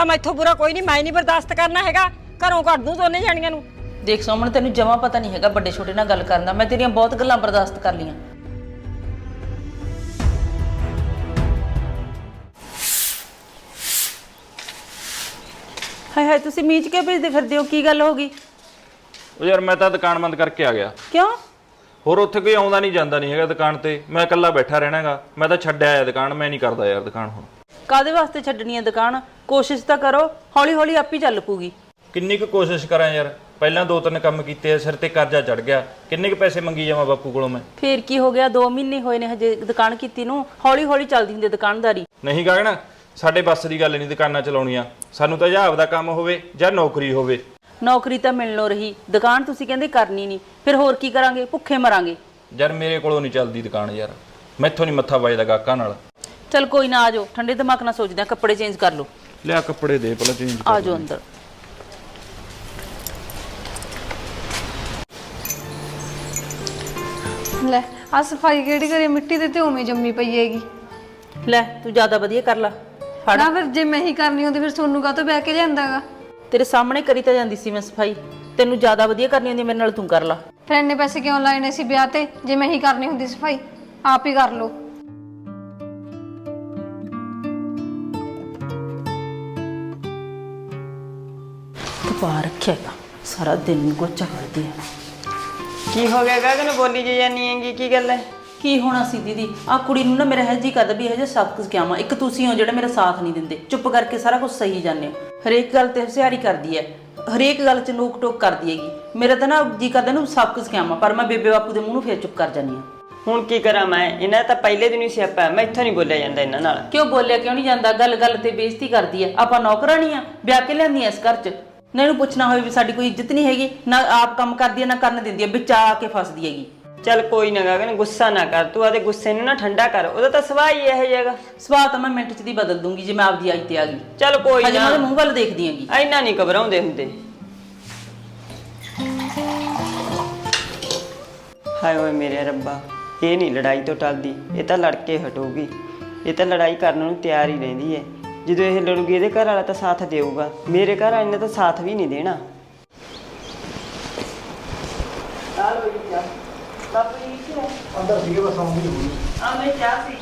ਆ ਮੈਥੋਂ ਬੁਰਾ ਕੋਈ ਨਹੀਂ ਮੈਂ ਨਹੀਂ ਬਰਦਾਸ਼ਤ ਕਰਨਾ ਹੈਗਾ। ਘਰੋਂ ਕੱਢ ਦੂੰ ਦੋਨੇ ਜਾਣੀਆਂ ਨੂੰ। ਦੇਖ ਸੋਮਣ ਤੈਨੂੰ ਜਮਾ ਪਤਾ ਨਹੀਂ ਹੈਗਾ ਵੱਡੇ ਛੋਟੇ ਨਾਲ ਗੱਲ ਕਰਨ ਦਾ। ਮੈਂ ਤੇਰੀਆਂ ਬਹੁਤ ਗੱਲਾਂ ਬਰਦਾਸ਼ਤ ਕਰ ਲੀਆਂ ਹਾਏ ਹਾਏ ਤੁਸੀਂ ਮੀਚ ਕੇ ਭੇਜਦੇ ਫਿਰਦੇ ਹੋ ਕੀ ਗੱਲ ਹੋ ਗਈ? ਉਹ ਯਾਰ ਮੈਂ ਤਾਂ ਦੁਕਾਨ ਬੰਦ ਕਰਕੇ ਆ ਗਿਆ। ਕਿਉਂ? ਹੋਰ ਉੱਥੇ ਕੋਈ ਆਉਂਦਾ ਨਹੀਂ ਜਾਂਦਾ ਨਹੀਂ ਹੈਗਾ ਦੁਕਾਨ ਤੇ। ਮੈਂ ਇਕੱਲਾ ਬੈਠਾ ਰਹਿਣਾਗਾ। ਮੈਂ ਤਾਂ ਛੱਡਿਆ ਆ ਦੁਕਾਨ ਮੈਂ ਨਹੀਂ ਕਰਦਾ ਯਾਰ ਦੁਕਾਨ ਹੁਣ। ਕਾਦੇ ਵਾਸਤੇ ਛੱਡਣੀ ਹੈ ਦੁਕਾਨ? ਕੋਸ਼ਿਸ਼ ਤਾਂ ਕਰੋ ਹੌਲੀ ਹੌਲੀ ਆਪੀ ਚੱਲ ਪੂਗੀ ਕਿੰਨੀ ਕੁ ਕੋਸ਼ਿਸ਼ ਕਰਾਂ ਯਾਰ? ਪਹਿਲਾਂ ਦੋ ਤਿੰਨ ਕੰਮ ਕੀਤੇ ਆ ਸਿਰ ਤੇ ਕਰਜ਼ਾ ਚੜ ਗਿਆ। ਕਿੰਨੇ ਕੁ ਪੈਸੇ ਮੰਗੀ ਜਾਵਾਂ ਬਾਪੂ ਕੋਲੋਂ ਮੈਂ? ਫੇਰ ਕੀ ਹੋ ਗਿਆ? 2 ਮਹੀਨੇ ਹੋਏ ਨੇ ਹਜੇ ਦੁਕਾਨ ਕੀਤੀ ਨੂੰ। ਹੌਲੀ ਹੌਲੀ ਚੱਲਦੀ ਹੁੰਦੀ ਹੈ ਦੁਕਾਨਦਾਰੀ। ਨਹੀਂ ਗਗਨ ਸਾਡੇ ਬੱਸ ਦੀ ਗੱਲ ਨਹੀਂ ਦੁਕਾਨਾਂ ਚਲਾਉਣੀਆਂ। ਸਾਨੂੰ ਤਾਂ ਜਾਂ ਆਪਦਾ ਕੰਮ ਹੋਵੇ ਜਾਂ ਨੌਕਰੀ ਹੋਵੇ। ਨੌਕਰੀ ਤਾਂ ਮਿਲਣੋਂ ਰਹੀ। ਦੁਕਾਨ ਤੁਸੀਂ ਕਹਿੰਦੇ ਕਰਨੀ ਨਹੀਂ। ਫਿਰ ਹੋਰ ਕੀ ਕਰਾਂਗੇ? ਭੁੱਖੇ ਮਰਾਂਗੇ। ਯਾਰ ਮੇਰੇ ਕੋਲੋਂ ਨਹੀਂ ਚੱਲਦੀ ਦੁਕਾਨ ਯਾਰ। ਮੈਥੋਂ ਨਹੀਂ ਮੱਥਾ ਵੱਜਦਾ ਗਾਹਕਾਂ ਨਾਲ। ਚਲ ਕੋਈ ਨਾ ਆਜੋ ਠੰਡੇ ਦਿਮਾਗ ਨਾਲ ਸੋਚਦੇ ਆ ਕੱਪੜੇ ਚੇਂਜ ਕਰ ਲਓ। ਲਿਆ ਕੱਪੜੇ ਦੇ ਪਹਿਲਾਂ ਚੇਂਜ ਆਜੋ ਅੰਦਰ। ਲੈ ਆ ਸਫ਼ਾਈ ਕਿਹੜੀ ਕਰੀ ਮਿੱਟੀ ਦੇ ਤੇ ਉਵੇਂ ਜੰਮੀ ਪਈ ਹੈਗੀ। ਲੈ ਤੂੰ ਜ਼ਿਆਦਾ ਵਧੀਆ ਕਰ ਲਾ। ਫੜ। ਨਾ ਫਿਰ ਜੇ ਮੈਂ ਹੀ ਕਰਨੀ ਹੁੰਦੀ ਫਿਰ ਸੋਨੂੰ ਕਾਹਤੋਂ ਬਹਿ ਕੇ ਜਾਂਦਾਗਾ ਤੇਰੇ ਸਾਹਮਣੇ ਕਰੀ ਤਾਂ ਜਾਂਦੀ ਸੀ ਮੈਂ ਸਫ਼ਾਈ। ਤੈਨੂੰ ਜ਼ਿਆਦਾ ਵਧੀਆ ਕਰਨੀ ਹੁੰਦੀ ਮੇਰੇ ਨਾਲ ਤੂੰ ਕਰ ਲਾ। ਫਿਰ ਇੰਨੇ ਪੈਸੇ ਕਿਉਂ ਲਾਏ ਨੇ ਸੀ ਵਿਆਹ ਤੇ? ਜੇ ਮੈਂ ਹੀ ਕਰਨੀ ਹੁੰਦੀ ਸਫ਼ਾਈ ਆਪ ਹੀ ਕਰ ਲਓ। ਪਾ ਰੱਖਿਆ ਹੈਗਾ। ਸਾਰਾ ਦਿਨ ਗੋਚਾ ਕਰਦੀ ਹੈ ਕੀ ਹੋ ਗਿਆ ਗਗਨ? ਬੋਲੀ ਜੀ ਜਾਨੀ ਹੈਗੀ ਕੀ ਗੱਲ ਹੈ? ਕੀ ਹੋਣਾ ਸੀ ਦੀਦੀ? ਆ ਕੁੜੀ ਨੂੰ ਨਾ ਮੇਰਾ ਹੈ ਜੀ ਕਰਦਾ ਵੀ ਇਹ ਜਿਹਾ ਸਖਤ ਕਿਆਵਾਂ ਇੱਕ ਤੁਸੀਂ ਹੋ ਜਿਹੜੇ ਮੇਰਾ ਸਾਥ ਨਹੀਂ ਦਿੰਦੇ। ਚੁੱਪ ਕਰਕੇ ਸਾਰਾ ਕੁਝ ਸਹੀ ਜਾਂਦੇ ਹੋ। ਹਰੇਕ ਗੱਲ ਤੇ ਹੁਸ਼ਿਆਰੀ ਕਰਦੀ ਹੈ। ਹਰੇਕ ਗੱਲ 'ਚ ਨੋਕ ਟੋਕ ਕਰਦੀ ਹੈਗੀ। ਮੇਰਾ ਤਾਂ ਨਾ ਜੀ ਕਰਦਾ ਨੂੰ ਸਖਤ ਕਿਆਵਾਂ ਪਰ ਮੈਂ ਬੇਬੇ ਬਾਪੂ ਦੇ ਮੂੰਹ ਨੂੰ ਫੇਰ ਚੁੱਪ ਕਰ ਜਾਂਦੀ ਹਾਂ। ਹੁਣ ਕੀ ਕਰਾਂ ਮੈਂ? ਇਹਨਾਂ ਤਾਂ ਪਹਿਲੇ ਦਿਨ ਹੀ ਸਿਆਪਾ ਮੈਂ ਇੱਥੋਂ ਨਹੀਂ ਬੋਲਿਆ ਜਾਂਦਾ ਇਹਨਾਂ ਨਾਲ। ਕਿਉਂ ਬੋਲਿਆ ਕਿਉਂ ਨਹੀਂ ਜਾਂਦਾ? ਗੱਲ ਗੱਲ ਤੇ ਬੇਇੱਜ਼ਤੀ ਕਰਦੀ ਹੈ। ਆਪਾਂ ਨੌਕਰਾਨੀ ਆ ਵਿਆਹ ਕੇ ਲਿਆਂਦੀ ਐ ਇਸ ਘਰ 'ਚ। ਨਾ ਇਹਨੂੰ ਪੁੱਛਣਾ ਹੋਵੇ ਵੀ ਸਾਡੀ ਕੋਈ ਇੱਜ਼ਤ ਨਹੀਂ ਹੈਗੀ ਨਾ ਆਪ ਕੰਮ ਕਰਦੀ ਹੈ ਨਾ ਕਰਨ ਦਿੰਦੀ ਹੈ ਵਿੱਚ ਆ ਕੇ ਫਸਦੀ ਹੈਗੀ। ਚੱਲ ਕੋਈ ਨਾ ਗਗਨ ਗੁੱਸਾ ਨਾ ਕਰ ਤੂੰ ਆਦੇ ਗੁੱਸੇ ਨੂੰ ਨਾ ਠੰਡਾ ਕਰ ਉਹਦਾ ਤਾਂ ਸੁਭਾਅ ਹੀ ਇਹੋ ਜਿਹਾਗਾ ਸਵਾਲ ਤਾਂ ਮੈਂ ਮਿੰਟ 'ਚ ਦੀ ਬਦਲ ਦੂੰਗੀ ਜੇ ਮੈਂ ਆਪਦੀ ਆਈ ਤੇ ਆ ਗਈ। ਚੱਲ ਕੋਈ ਹਜੇ ਮੈਂ ਉਹਦੇ ਨਾ ਮੂੰਹ ਵੱਲ ਦੇਖਦੀ ਹੈਗੀ। ਇੰਨਾ ਨਹੀਂ ਘਬਰਾਉਂਦੇ ਹੁੰਦੇ। ਹਾਏ ਓਏ ਮੇਰੇ ਰੱਬਾ ਇਹ ਨਹੀਂ ਲੜਾਈ ਤੋਂ ਟਲਦੀ ਇਹ ਤਾਂ ਲੜ ਕੇ ਹਟੂਗੀ। ਇਹ ਤਾਂ ਲੜਾਈ ਕਰਨ ਨੂੰ ਤਿਆਰ ਹੀ ਰਹਿੰਦੀ ਹੈ। ਜਦੋਂ ਇਹ ਲੜੂਗੀ ਇਹਦੇ ਘਰ ਵਾਲਾ ਤਾਂ ਸਾਥ ਦੇਊਗਾ। ਮੇਰੇ ਘਰ ਵਾਲੇ ਨੇ ਤਾਂ ਸਾਥ ਵੀ ਨਹੀਂ ਦੇਣਾ। ਅੰਦਰ ਸੀਗੇ ਬਸ ਆਉਂਦੀ ਹੋਈ ਆ ਮੈਂ ਚਾਹ ਸੀ।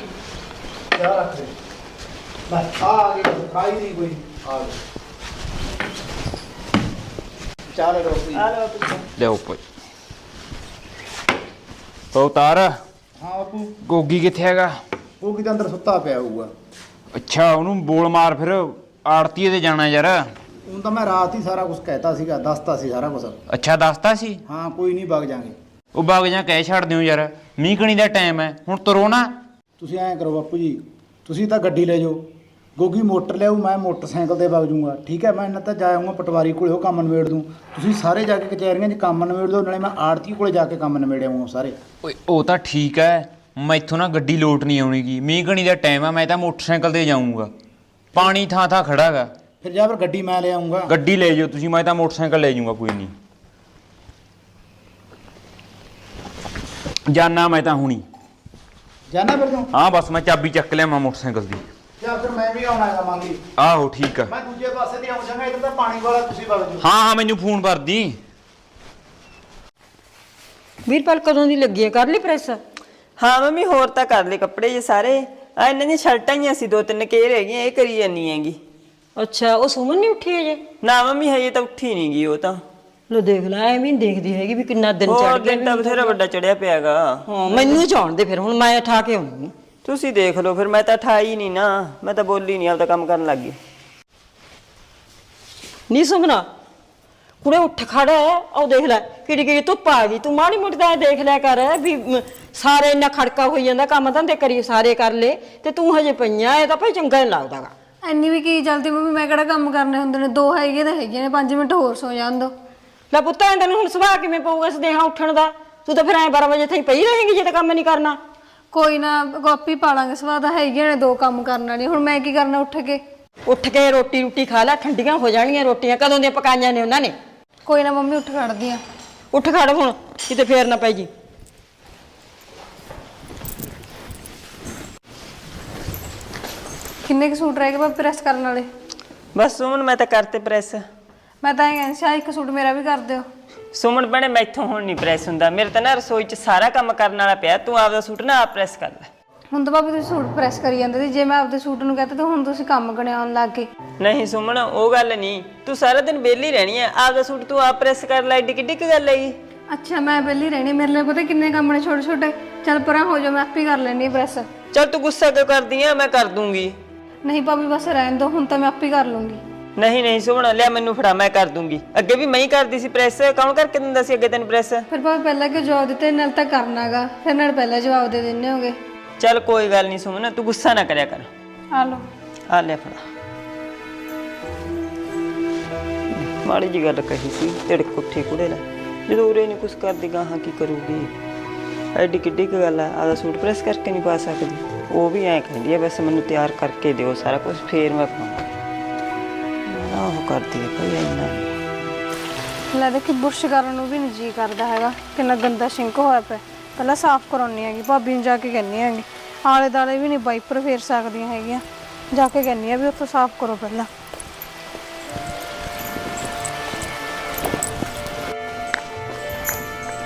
ਚਾਹ ਰੱਖ ਦੇ ਬਸ ਆ ਆ ਗਈ ਖਾਈ ਨਹੀਂ ਕੋਈ। ਆ ਗਈ। ਚਾਹ ਲੈ ਲਓ ਕੋਈ ਆ ਲਓ ਤੁਸੀਂ ਲਿਆਓ ਭਾਈ। ਉਤਾਰ ਹਾਂ ਬਾਪੂ। ਗੋਗੀ ਕਿੱਥੇ ਹੈਗਾ? ਉਹ ਕਿਤੇ ਅੰਦਰ ਸੁੱਤਾ ਪਿਆ ਹੋਊਗਾ। ਅੱਛਾ ਉਹਨੂੰ ਬੋਲ ਮਾਰ ਫਿਰ ਆੜਤੀਏ ਤੇ ਜਾਣਾ ਯਾਰ। ਹੁਣ ਤਾਂ ਮੈਂ ਰਾਤ ਹੀ ਸਾਰਾ ਕੁਝ ਕਹਿਤਾ ਸੀਗਾ ਦੱਸਤਾ ਸੀ ਸਾਰਾ ਕੁਝ ਅੱਛਾ ਦੱਸਤਾ ਸੀ? ਹਾਂ ਕੋਈ ਨਹੀਂ ਵਗ ਜਾਾਂਗੇ। ਉਹ ਬਾਗ ਜਾਂ ਕਹਿ ਛੱਡ ਦਿਓ ਯਾਰ। ਮੀਂਹ ਕਣੀ ਦਾ ਟਾਈਮ ਹੈ ਹੁਣ ਤੁਰੋ ਨਾ। ਤੁਸੀਂ ਐਂ ਕਰੋ ਬਾਪੂ ਜੀ ਤੁਸੀਂ ਤਾਂ ਗੱਡੀ ਲੈ ਜਾਓ। ਗੋਗੀ ਮੋਟਰ ਲਿਆਊ ਮੈਂ ਮੋਟਰਸਾਈਕਲ ਤੇ ਵਗ ਜਾਊਂਗਾ। ਠੀਕ ਹੈ ਮੈਂ ਇਹਨਾਂ ਤਾਂ ਜਾ ਆਊਂਗਾ ਪਟਵਾਰੀ ਕੋਲੇ ਉਹ ਕੰਮ ਨਿਬੇੜ ਦੂੰ। ਤੁਸੀਂ ਸਾਰੇ ਜਾ ਕੇ ਕਚਹਿਰੀਆਂ 'ਚ ਕੰਮ ਨਿਬੇੜ ਦਿਓ ਨਾਲੇ ਮੈਂ ਆੜਤੀ ਕੋਲੇ ਜਾ ਕੇ ਕੰਮ ਨਿਬੇੜ ਆਊਂਗਾ ਸਾਰੇ। ਓਏ ਉਹ ਤਾਂ ਠੀਕ ਹੈ। ਮੈਥੋਂ ਨਾ ਗੱਡੀ ਲੋਟ ਨਹੀਂ ਆਉਣੀਗੀ। ਮੀਂਹ ਕਣੀ ਦਾ ਟਾਈਮ ਹੈ ਮੈਂ ਤਾਂ ਮੋਟਰਸਾਈਕਲ ਤੇ ਜਾਊਂਗਾ। ਪਾਣੀ ਥਾਂ ਥਾਂ ਖੜਾਗਾ ਫਿਰ ਜਾ ਫਿਰ ਗੱਡੀ ਮੈਂ ਲੈ ਆਊਂਗਾ। ਗੱਡੀ ਲੈ ਜਾਓ ਤੁਸੀਂ ਮੈਂ ਤਾਂ ਮੋਟਰਸਾਈਕਲ ਲੈ ਜਾਊਂਗਾ ਕੋਈ ਨਹੀਂ। ਜਾਨਾ ਮੈਂ ਤਾਂ ਹੁਣੀ। ਜਾਣਾ ਫਿਰ ਤੂੰ? ਹਾਂ ਬਸ ਮੈਂ ਚਾਬੀ ਚੱਕ ਲਿਆ ਮੈਂ ਮੋਟਰਸਾਈਕਲ ਦੀ। ਜਾਂ ਫਿਰ ਮੈਂ ਵੀ ਆਉਣਾ ਹੈਗਾ ਮੰਗੀ। ਆਹੋ ਠੀਕ ਆ। ਮੈਂ ਦੂਜੇ ਪਾਸੇ ਤੇ ਆਉਂ ਜਾਂਗਾ ਇੱਧਰ ਤਾਂ ਪਾਣੀ ਵਾਲਾ ਤੁਸੀਂ ਵਗ ਜਾਓ। ਹਾਂ ਹਾਂ ਮੈਨੂੰ ਫੋਨ ਕਰਦੀ। ਵੀਰਪਾਲ ਕਦੋਂ ਦੀ ਲੱਗੀ ਹੈ ਕਰ ਲਈ ਪ੍ਰੈਸ? ਹਾਂ ਮੰਮੀ ਹੋਰ ਤਾਂ ਕਰ ਲਏ ਕੱਪੜੇ ਜੇ ਸਾਰੇ। ਆ ਇਹਨਾਂ ਦੀਆਂ ਸ਼ਰਟਾਂ ਹੀ ਸੀ ਦੋ ਤਿੰਨ ਕੇ ਰਹਿ ਗਈਆਂ ਇਹ ਕਰੀ ਜਾਨੀ ਹੈਗੀ। ਅੱਛਾ ਉਹ ਸੁਮਨ ਨਹੀਂ ਉੱਠੀ ਅਜੇ ਨਾ ਮੰਮੀ ਹਜੇ ਤਾਂ ਉੱਠੀ ਨਹੀਂ ਗਈ ਉਹ ਤਾਂ। ਲੋ ਦੇਖ ਲੈ ਐਵੇਂ ਨਹੀਂ ਦੇਖਦੀ ਹੈਗੀ ਵੀ ਕਿੰਨਾ ਦਿਨ ਹੋਰ ਚੜ ਦਿਨ ਤਾਂ ਬਥੇਰਾ ਵੱਡਾ ਚੜਿਆ ਪਿਆਗਾ। ਹਾਂ ਮੈਨੂੰ ਜਾਣ ਦੇ ਫਿਰ ਹੁਣ ਮੈਂ ਉਠਾ ਕੇ ਆਉਂਦੀ ਤੁਸੀਂ ਦੇਖ ਲਓ ਫਿਰ ਮੈਂ ਤਾਂ ਠਾਈ ਨਹੀਂ ਨਾ ਮੈਂ ਤਾਂ ਬੋਲੀ ਨਹੀਂ ਆਪਦਾ ਕੰਮ ਕਰਨ ਲੱਗ ਗਈ। ਨਹੀਂ ਸੁਮਨਾ ਕੁੜੇ ਉੱਠ ਖੜਾ ਹੈ ਉਹ ਦੇਖ ਲੈ ਕਿਹੜੀ ਕਿਹੜੀ ਧੁੱਪ ਆ ਗਈ। ਤੂੰ ਮਾੜੀ ਮੋਟੀ ਤਾਂ ਇਹ ਦੇਖ ਲਿਆ ਕਰ ਵੀ ਮ, ਸਾਰੇ ਇੰਨਾ ਖੜਕਾ ਹੋਈ ਜਾਂਦਾ ਕੰਮ ਧੰਦੇ ਕਰੀ ਸਾਰੇ ਕਰ ਲੈ ਤੇ ਤੂੰ ਹਜੇ ਪਈਆਂ ਇਹ ਤਾਂ ਭਾਈ ਚੰਗਾ ਨਹੀਂ ਲੱਗਦਾਗਾ ਐਨੀ ਵੀ ਕੀ ਜਲਦੀ ਮੰਮੀ ਮੈਂ ਕਿਹੜਾ ਕੰਮ ਕਰਨੇ ਹੁੰਦੇ ਨੇ? ਦੋ ਹੈਗੇ ਤਾਂ ਹੈਗੇ ਨੇ 5 ਮਿੰਟ ਹੋਰ ਸੋ ਜਾਣ ਦੋ। ਲੈ ਪੁੱਤ ਤੈਨੂੰ ਹੁਣ ਸੁਭਾਅ ਕਿਵੇਂ ਪਊਗਾ ਸਦੇਹਾ ਉੱਠਣ ਦਾ? ਤੂੰ ਤਾਂ ਫਿਰ ਐਂ 12 ਵਜੇ ਤਾਈਂ ਪਈ ਰਹੇਂਗੀ ਜੇ ਤਾਂ ਕੰਮ ਨਹੀਂ ਕਰਨਾ। ਕੋਈ ਨਾ ਕਾਪੀ ਪਾ ਲਾਂਗੇ ਸਵਾਦ ਹੈਗੇ ਨੇ ਦੋ ਕੰਮ ਕਰਨ ਵਾਲੀ ਹੁਣ ਮੈਂ ਕੀ ਕਰਨਾ ਉੱਠ ਕੇ? ਉੱਠ ਕੇ ਰੋਟੀ ਰੋਟੀ ਖਾ ਲੈ ਠੰਡੀਆਂ ਹੋ ਜਾਣਗੀਆਂ ਰੋਟੀਆਂ ਕਦੋਂ ਦੀਆਂ ਪਕਾਈਆਂ ਨੇ ਉਹਨਾਂ ਨੇ? ਕੋਈ ਨਾ ਮੰਮੀ ਉੱਠ ਖੜਦੀ ਆ। ਉੱਠ ਖੜ ਹੁਣ ਕਿਤੇ ਫੇਰ ਨਾ ਪੈ ਜੀ। ਕਿੰਨੇ ਕੁ ਸੂਟ ਰਹਿ ਗਏ ਬਾ ਪ੍ਰੈਸ ਕਰਨ ਵਾਲੇ? ਬਸ ਸੁਮਨ ਮੈਂ ਤਾਂ ਕਰਤੇ ਪ੍ਰੈਸ। ਮੈਂ ਤਾਂ ਇਹ ਕਹਿੰਦੀ ਸੀ ਆਹ ਇੱਕ ਸੂਟ ਮੇਰਾ ਵੀ ਕਰ ਦਿਓ। ਸੁਮਨ ਭੈਣੇ ਮੈਥੋਂ ਹੁਣ ਨਹੀਂ ਪ੍ਰੈਸ ਹੁੰਦਾ। ਮੇਰੇ ਤਾਂ ਨਾ ਰਸੋਈ 'ਚ ਸਾਰਾ ਕੰਮ ਕਰਨ ਵਾਲਾ ਪਿਆ। ਤੂੰ ਆਪਦਾ ਸੂਟ ਨਾ ਆਪ ਪ੍ਰੈਸ ਕਰ ਲੈ। ਹੁਣ ਤਾਂ ਭਾਬੀ ਤੁਸੀਂ ਸੂਟ ਪ੍ਰੈਸ ਕਰੀ ਜਾਂਦੇ ਸੀ। ਜੇ ਮੈਂ ਆਪਦੇ ਸੂਟ ਨੂੰ ਕਹਤਾ ਤਾਂ ਹੁਣ ਤੁਸੀਂ ਕੰਮ ਗਣਿਆਉਣ ਲੱਗ ਗਏ। ਨਹੀਂ ਸੁਮਨ ਉਹ ਗੱਲ ਨਹੀਂ। ਤੂੰ ਸਾਰਾ ਦਿਨ ਵਿਹਲੀ ਰਹਿਣੀ ਹੈ ਆਪਦਾ ਸੂਟ ਤੂੰ ਆਪ ਪ੍ਰੈਸ ਕਰ ਲੈ ਏਡੀ ਕਿੱਡੀ ਕੁ ਗੱਲ ਹੈਗੀ? ਅੱਛਾ ਮੈਂ ਪਹਿਲੀ ਰਹਿਣੀ ਮੇਰੇ ਲਈ ਪਤਾ ਕਿੰਨੇ ਕੰਮ ਨੇ ਛੋਟੇ ਛੋਟੇ। ਚੱਲ ਪਰਾਂ ਹੋ ਜਾ ਮੈਂ ਆਪੇ ਕਰ ਲੈਣੀ ਪ੍ਰੈਸ ਚਲ ਤੂੰ ਗੁੱਸਾ ਕਿਉਂ ਕਰਦੀ ਆ? ਮੈਂ ਕਰ ਦੂੰਗੀ। ਨਹੀਂ ਭਾਬੀ ਬਸ ਰਹਿਣ ਦੋ ਹੁਣ ਤਾਂ ਮੈਂ ਆਪੇ ਕਰ ਲੂੰਗੀ। ਨਹੀਂ ਨਹੀਂ ਸੁਮਨ ਲਿਆ ਮੈਨੂੰ ਫੜਾ ਮੈਂ ਕਰ ਦੂੰਗੀ। ਅੱਗੇ ਵੀ ਮੈਂ ਹੀ ਕਰਦੀ ਸੀ ਪ੍ਰੈਸ ਕੌਣ ਕਰਕੇ ਦਿੰਦਾ ਸੀ ਅੱਗੇ ਤੈਨੂੰ ਪ੍ਰੈਸ ਫਿਰ ਭਾਵੇਂ ਪਹਿਲਾਂ ਕਿ ਜਵਾਬ ਦਿੱਤੇ? ਨਾਲ ਤਾਂ ਕਰਨਾਗਾ। ਫਿਰ ਨਾਲ ਪਹਿਲਾਂ ਜਵਾਬ ਦੇ ਦਿੰਨੇ ਹੋਗੇ। ਚੱਲ ਕੋਈ ਗੱਲ ਨਹੀਂ ਸੁਮਨ ਤੂੰ ਗੁੱਸਾ ਨਾ ਕਰਿਆ ਕਰ। ਆ ਲੈ ਫੜਾ। ਮਾੜੀ ਜੀ ਗੱਲ ਕਹੀ ਸੀ ਤੇਰੇ ਕੁੱਠੇ ਕੁੜੇ ਲੈ ਜਦੋਂ ਉਰੇ ਨਹੀਂ ਕੁਛ ਕਰਦੀ ਗਾਹਾਂ ਕੀ ਕਰੂਗੀ? ਐਡੀ ਕਿੱਡੀ ਕੁ ਗੱਲ ਆ ਆਦਾ ਸੂਟ ਪ੍ਰੈਸ ਕਰਕੇ ਨਹੀਂ ਪਾ ਸਕਦੀ। ਉਹ ਵੀ ਐਂ ਕਹਿੰਦੀ ਹੈ ਬਸ ਮੈਨੂੰ ਤਿਆਰ ਕਰਕੇ ਦਿਓ ਸਾਰਾ ਕੁਝ ਫੇਰ ਮੈਂ ਨਾ ਉਹ ਕਰਦੀ ਹੈ ਕੋਈ ਇੰਨਾ ਨਹੀਂ। ਲੈ ਦੇਖੀ ਬੁਰਸ਼ ਕਰਨ ਨੂੰ ਵੀ ਨਹੀਂ ਜੀ ਕਰਦਾ ਹੈਗਾ ਕਿੰਨਾ ਗੰਦਾ ਸ਼ਿੰਕ ਹੋਇਆ ਪਿਆ। ਪਹਿਲਾਂ ਸਾਫ਼ ਕਰਾਉਣੀ ਹੈਗੀ, ਭਾਬੀ ਨੂੰ ਜਾ ਕੇ ਕਹਿੰਨੀ ਹੈਗੀ। ਆਲੇ ਦਾਲੇ ਵੀ ਨਹੀਂ ਵਾਈਪਰ ਫੇਰ ਸਕਦੀਆਂ ਹੈਗੀਆਂ। ਜਾ ਕੇ ਕਹਿੰਨੀ ਆ ਵੀ ਉੱਥੋਂ ਸਾਫ਼ ਕਰੋ ਪਹਿਲਾਂ।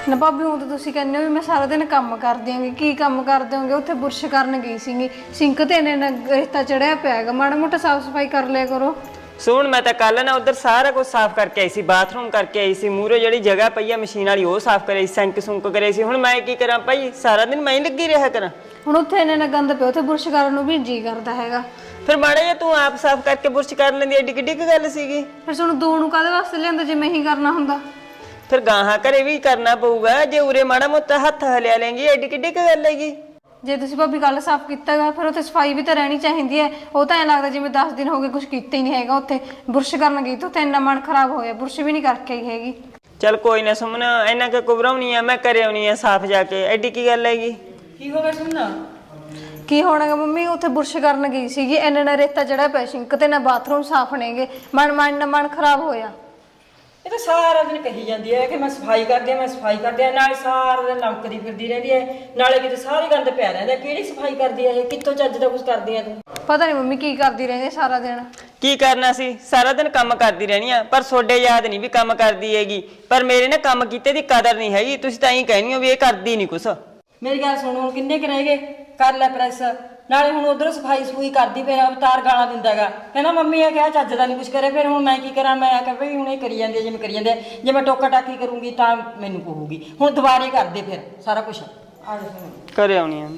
ਨਾ ਭਾਬੀ, ਹੁਣ ਤਾਂ ਤੁਸੀਂ ਕਹਿੰਦੇ ਹੋ ਵੀ ਮੈਂ ਸਾਰਾ ਦਿਨ ਕੰਮ ਕਰਦੀ ਆਂਗੀ ਕੀ ਕੰਮ ਕਰਦੇ ਹੋਗੇ? ਉੱਥੇ ਬੁਰਸ਼ ਕਰਨ ਗਈ ਸੀਗੀ। ਸਿੰਕ ਤੇ ਇਹਨੇ ਰੇਤਾ ਚੜਿਆ ਪਿਆ ਹੈਗਾ। ਮਾੜਾ ਮੋਟਾ ਸਾਫ਼ ਸਫ਼ਾਈ ਕਰ ਲਿਆ ਕਰੋ। ਸੁਣ ਮੈਂ ਤਾਂ ਕੱਲ ਨਾ ਉਧਰ ਸਾਰਾ ਕੁਝ ਸਾਫ਼ ਕਰਕੇ ਆਈ ਸੀ ਬਾਥਰੂਮ ਕਰਕੇ ਆਈ ਸੀ ਮੂਰੇ ਜਿਹੜੀ ਜਗ੍ਹਾ ਪਈ ਆ ਮਸ਼ੀਨ ਵਾਲੀ ਉਹ ਸਾਫ਼ ਕਰਾਈ ਸੀ ਸਿੰਕ ਸੁੰਕ ਕਰਾਈ ਸੀ। ਹੁਣ ਮੈਂ ਕੀ ਕਰਾਂ ਭਾਈ? ਸਾਰਾ ਦਿਨ ਮੈਂ ਹੀ ਲੱਗੀ ਰਿਹਾ ਕਰਾਂ। ਹੁਣ ਉੱਥੇ ਇਹਨੇ ਨਾ ਗੰਦ ਪਿਆ ਉੱਥੇ ਬੁਰਸ਼ ਕਰਨ ਨੂੰ ਵੀ ਜੀ ਕਰਦਾ ਹੈਗਾ। ਫਿਰ ਮਾੜਾ ਜਿਹਾ ਤੂੰ ਆਪ ਸਾਫ਼ ਕਰਕੇ ਬੁਰਸ਼ ਕਰ ਲੈਂਦੀ ਐਡੀ ਕਿੱਡੀ ਕੁ ਗੱਲ ਸੀਗੀ? ਫਿਰ ਤੁਹਾਨੂੰ ਦੋ ਨੂੰ ਕਾਹਦੇ ਵਾਸਤੇ ਲਿਆਂਦਾ ਜੇ ਮੈਂ ਹੀ ਕਰਨਾ ਹੁੰਦਾ? ਫਿਰ ਗਾਹਾਂ ਘਰੇ ਵੀ ਕਰਨਾ ਪਊਗਾ ਜੇ ਉਰੇ ਮਾੜਾ ਮੋਟਾ ਹੱਥ ਹਲਿਆ ਲੈਂਗੀ ਐਡੀ ਕਿੱਡੀ ਕੁ ਗੱਲ ਹੈਗੀ? ਜੇ ਤੁਸੀਂ ਭਾਬੀ ਗੱਲ ਸਾਫ਼ ਕੀਤਾਗਾ ਫਿਰ ਉੱਥੇ ਸਫ਼ਾਈ ਵੀ ਤਾਂ ਰਹਿਣੀ ਚਾਹੀਦੀ ਹੈ। ਉਹ ਤਾਂ ਐ ਲੱਗਦਾ ਜਿਵੇਂ 10 ਦਿਨ ਹੋ ਗਏ ਕੁਝ ਕੀਤਾ ਹੀ ਨਹੀਂ ਹੈਗਾ ਉੱਥੇ। ਬੁਰਸ਼ ਕਰਨ ਗਈ ਤਾਂ ਉੱਥੇ ਇੰਨਾ ਮਨ ਖਰਾਬ ਹੋਇਆ ਬੁਰਸ਼ ਵੀ ਨਹੀਂ ਕਰਕੇ ਆਈ ਹੈਗੀ। ਚੱਲ ਕੋਈ ਨਾ ਸੁਮਨ ਇੰਨਾ ਕਿ ਕੁਬਰਾਉਣੀ ਆ ਮੈਂ ਕਰੇ ਆਉਣੀ ਆ ਸਾਫ਼ ਜਾ ਕੇ। ਐਡੀ ਕੀ ਗੱਲ ਹੈਗੀ? ਕੀ ਹੋ ਗਿਆ ਸੁਣਨਾ ਕੀ ਹੋਣਾਗਾ ਮੰਮੀ ਉੱਥੇ ਬੁਰਸ਼ ਕਰਨ ਗਈ ਸੀਗੀ ਇੰਨਾ ਨਾ ਰੇਤਾ ਚੜਿਆ ਪਿਆ ਸਿੰਕ ਤੇ ਨਾ ਬਾਥਰੂਮ ਸਾਫ਼ ਨੇਗੇ। ਮਨ ਮਨ ਨਾ ਮਨ ਖਰਾਬ ਹੋਇਆ। ਇਹ ਤਾਂ ਸਾਰਾ ਦਿਨ ਕਹੀ ਜਾਂਦੀ ਹੈ ਕਿ ਮੈਂ ਸਫ਼ਾਈ ਕਰਦੀ ਆ ਮੈਂ ਸਫ਼ਾਈ ਕਰਦੀ ਆ ਨਾਲੇ ਸਾਰਾ ਦਿਨ ਲੰਕਦੀ ਫਿਰਦੀ ਰਹਿੰਦੀ ਹੈ ਨਾਲੇ ਕਿਤੇ ਸਾਰੀ ਗੰਦ ਪਿਆ ਰਹਿੰਦਾ ਕਿਹੜੀ ਸਫ਼ਾਈ ਕਰਦੀ ਹੈ ਇਹ? ਕਿੱਥੋਂ ਚੱਜ ਦਾ ਕੁਝ ਕਰਦੀ ਆ ਤੂੰ? ਪਤਾ ਨਹੀਂ ਮੰਮੀ ਕੀ ਕਰਦੀ ਰਹਿੰਦੀ ਹੈ ਸਾਰਾ ਦਿਨ। ਕੀ ਕਰਨਾ ਸੀ? ਸਾਰਾ ਦਿਨ ਕੰਮ ਕਰਦੀ ਰਹਿਣੀ ਆ ਪਰ ਸੋਡੇ ਯਾਦ ਨਹੀਂ ਵੀ ਕੰਮ ਕਰਦੀ ਹੈਗੀ। ਪਰ ਮੇਰੇ ਨਾ ਕੰਮ ਕੀਤੇ ਦੀ ਕਦਰ ਨਹੀਂ ਹੈਗੀ ਤੁਸੀਂ ਤਾਂ ਐਂ ਕਹਿਣੀ ਹੋ ਵੀ ਇਹ ਕਰਦੀ ਨਹੀਂ ਕੁਛ। ਮੇਰੀ ਗੱਲ ਸੁਣ ਹੁਣ ਕਿੰਨੇ ਕੁ ਰਹਿ ਗਏ? ਕਰ ਲੈ ਪ੍ਰੈਸ। ਨਾਲੇ ਹੁਣ ਉਧਰ ਸਫ਼ਾਈ ਸਫੂਈ ਕਰਦੀ ਫਿਰ ਅਵਤਾਰ ਗਾਲਾਂ ਦਿੰਦਾਗਾ ਕਹਿੰਦਾ ਮੰਮੀ ਇਹ ਕਿਹਾ ਚੱਜ ਦਾ ਨਹੀਂ ਕੁਝ ਕਰੇ ਫਿਰ ਹੁਣ ਮੈਂ ਕੀ ਕਰਾਂ? ਮੈਂ ਆਖਿਆ ਵੀ ਹੁਣ ਇਹ ਕਰੀ ਜਾਂਦੀ ਜਿਵੇਂ ਕਰੀ ਜਾਂਦੇ ਆ। ਜੇ ਮੈਂ ਟੋਕਾ ਟਾਕੀ ਕਰੂੰਗੀ ਤਾਂ ਮੈਨੂੰ ਕਹੂਗੀ। ਹੁਣ ਦੁਬਾਰੇ ਕਰਦੇ ਫਿਰ ਸਾਰਾ ਕੁਝ ਆ ਜਾ ਆਉਣੀ ਆ।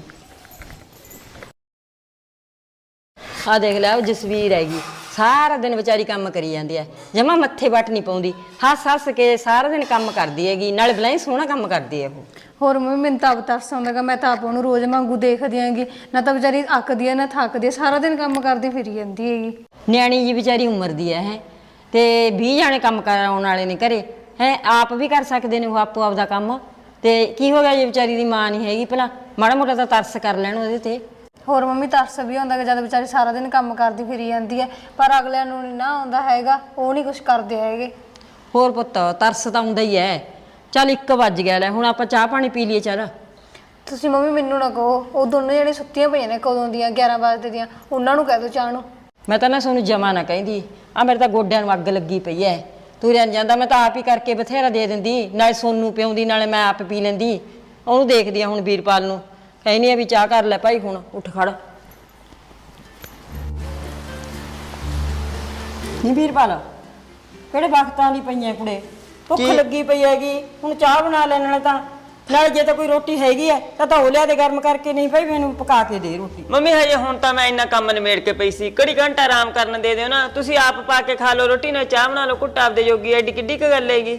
ਆ ਦੇਖ ਲੈ ਉਹ ਜਸਵੀਰ ਹੈਗੀ। ਸਾਰਾ ਦਿਨ ਵਿਚਾਰੀ ਕੰਮ ਕਰੀ ਜਾਂਦੀ ਹੈ ਜਮਾ ਮੱਥੇ ਵੱਟ ਨਹੀਂ ਪਾਉਂਦੀ। ਹੱਸ ਹੱਸ ਕੇ ਸਾਰਾ ਦਿਨ ਕੰਮ ਕਰਦੀ ਹੈਗੀ। ਨਾਲੇ ਬਲਾਈ ਸੋਹਣਾ ਕੰਮ ਕਰਦੀ ਹੈ ਉਹ। ਹੋਰ ਮੰਮੀ ਮੈਨੂੰ ਤਾਂ ਆਪ ਤਰਸ ਆਉਂਦਾਗਾ ਮੈਂ ਤਾਂ ਆਪ ਉਹਨੂੰ ਰੋਜ਼ ਵਾਂਗੂ ਦੇਖਦੀ ਆਂਗੀ ਨਾ ਤਾਂ ਵਿਚਾਰੀ ਅੱਕਦੀ ਆ ਨਾ ਥੱਕਦੀ ਆ ਸਾਰਾ ਦਿਨ ਕੰਮ ਕਰਦੀ ਫਿਰੀ ਜਾਂਦੀ ਹੈਗੀ। ਨਿਆਣੀ ਜੀ ਵਿਚਾਰੀ ਉਮਰ ਦੀ ਹੈ ਹੈ। ਤੇ 20 ਜਾਣੇ ਕੰਮ ਕਰਾਉਣ ਵਾਲੇ ਨੇ ਘਰੇ ਹੈ। ਆਪ ਵੀ ਕਰ ਸਕਦੇ ਨੇ ਉਹ ਆਪੋ ਆਪਦਾ ਕੰਮ। ਤੇ ਕੀ ਹੋ ਗਿਆ ਜੇ ਵਿਚਾਰੀ ਦੀ ਮਾਂ ਨਹੀਂ ਹੈਗੀ ਭਲਾ? ਮਾੜਾ ਮੋਟਾ ਤਾਂ ਤਰਸ ਕਰ ਲੈਣ ਉਹਦੇ ਤੇ। ਹੋਰ ਮੰਮੀ ਤਰਸ ਵੀ ਆਉਂਦਾ ਕਿ ਜਦ ਵਿਚਾਰੀ ਸਾਰਾ ਦਿਨ ਕੰਮ ਕਰਦੀ ਫਿਰੀ ਜਾਂਦੀ ਹੈ। ਪਰ ਅਗਲਿਆਂ ਨੂੰ ਨਹੀਂ ਨਾ ਆਉਂਦਾ ਹੈਗਾ ਉਹ ਨਹੀਂ ਕੁਝ ਕਰਦੇ ਹੈਗੇ। ਹੋਰ ਪੁੱਤ ਤਰਸ ਤਾਂ ਆਉਂਦਾ ਹੀ ਹੈ। ਚੱਲ 1 ਵੱਜ ਗਿਆ ਲੈ ਹੁਣ ਆਪਾਂ ਚਾਹ ਪਾਣੀ ਪੀ ਲਈਏ ਚੱਲ। ਤੁਸੀਂ ਮੰਮੀ ਮੈਨੂੰ ਨਾ ਕਹੋ ਉਹ ਦੋਨੇ ਜਿਹੜੇ ਸੁੱਤੀਆਂ ਪਈਆਂ ਨੇ ਕਦੋਂ ਦੀਆਂ 11 ਵਜੇ ਦੀਆਂ ਉਹਨਾਂ ਨੂੰ ਕਹਿ ਦਿਓ ਚਾਹ ਨੂੰ। ਮੈਂ ਤਾਂ ਨਾ ਤੁਹਾਨੂੰ ਜਮਾ ਨਾ ਕਹਿੰਦੀ ਆ ਮੇਰੇ ਤਾਂ ਗੋਡਿਆਂ ਨੂੰ ਅੱਗ ਲੱਗੀ ਪਈ ਐ। ਤੂੰ ਰਹਿ ਜਾਂਦਾ ਮੈਂ ਤਾਂ ਆਪ ਹੀ ਕਰਕੇ ਬਥੇਰਾ ਦੇ ਦਿੰਦੀ ਨਾਲੇ ਸੋਨੂੰ ਪਿਉਂਦੀ ਨਾਲੇ ਮੈਂ ਆਪ ਪੀ ਲੈਂਦੀ ਉਹਨੂੰ ਦੇਖਦੀ ਆ ਹੁਣ ਵੀਰਪਾਲ ਨੂੰ। ਕਹਿੰਦੀ ਆ ਵੀ ਚਾਹ ਕਰ ਲੈ ਭਾਈ ਹੁਣ ਉੱਠ ਖੜ। ਨੀ ਵੀਰਪਾਲ ਕਿਹੜੇ ਵਕਤਾਂ ਦੀ ਪਈਆਂ ਕੁੜੇ? ਭੁੱਖ ਲੱਗੀ ਪਈ ਹੈਗੀ ਹੁਣ ਚਾਹ ਬਣਾ ਲੈ ਨਾਲੇ ਤਾਂ। ਨਾਲੇ ਜੇ ਤਾਂ ਕੋਈ ਰੋਟੀ ਹੈਗੀ ਐ ਤਾਂ ਤਾਂ ਉਹ ਲਿਆ ਦੇ ਗਰਮ ਕਰਕੇ ਨਹੀਂ ਭਾਈ ਮੈਨੂੰ ਪਕਾ ਕੇ ਦੇ ਰੋਟੀ। ਮੰਮੀ ਹਜੇ ਹੁਣ ਤਾਂ ਮੈਂ ਇੰਨਾ ਕੰਮ ਨਿਮੇੜ ਕੇ ਪਈ ਸੀ। ਘੜੀ ਘੰਟਾ ਆਰਾਮ ਕਰਨ ਦੇ ਦਿਓ ਨਾ। ਤੁਸੀਂ ਆਪ ਪਾ ਕੇ ਖਾ ਲਓ ਰੋਟੀ ਨਾਲ ਚਾਹ ਬਣਾ ਲਓ। ਘੁੱਟ ਆਪਦੇ ਜੋਗੀ ਐਡੀ ਕਿੱਡੀ ਕੁ ਗੱਲ ਹੈਗੀ।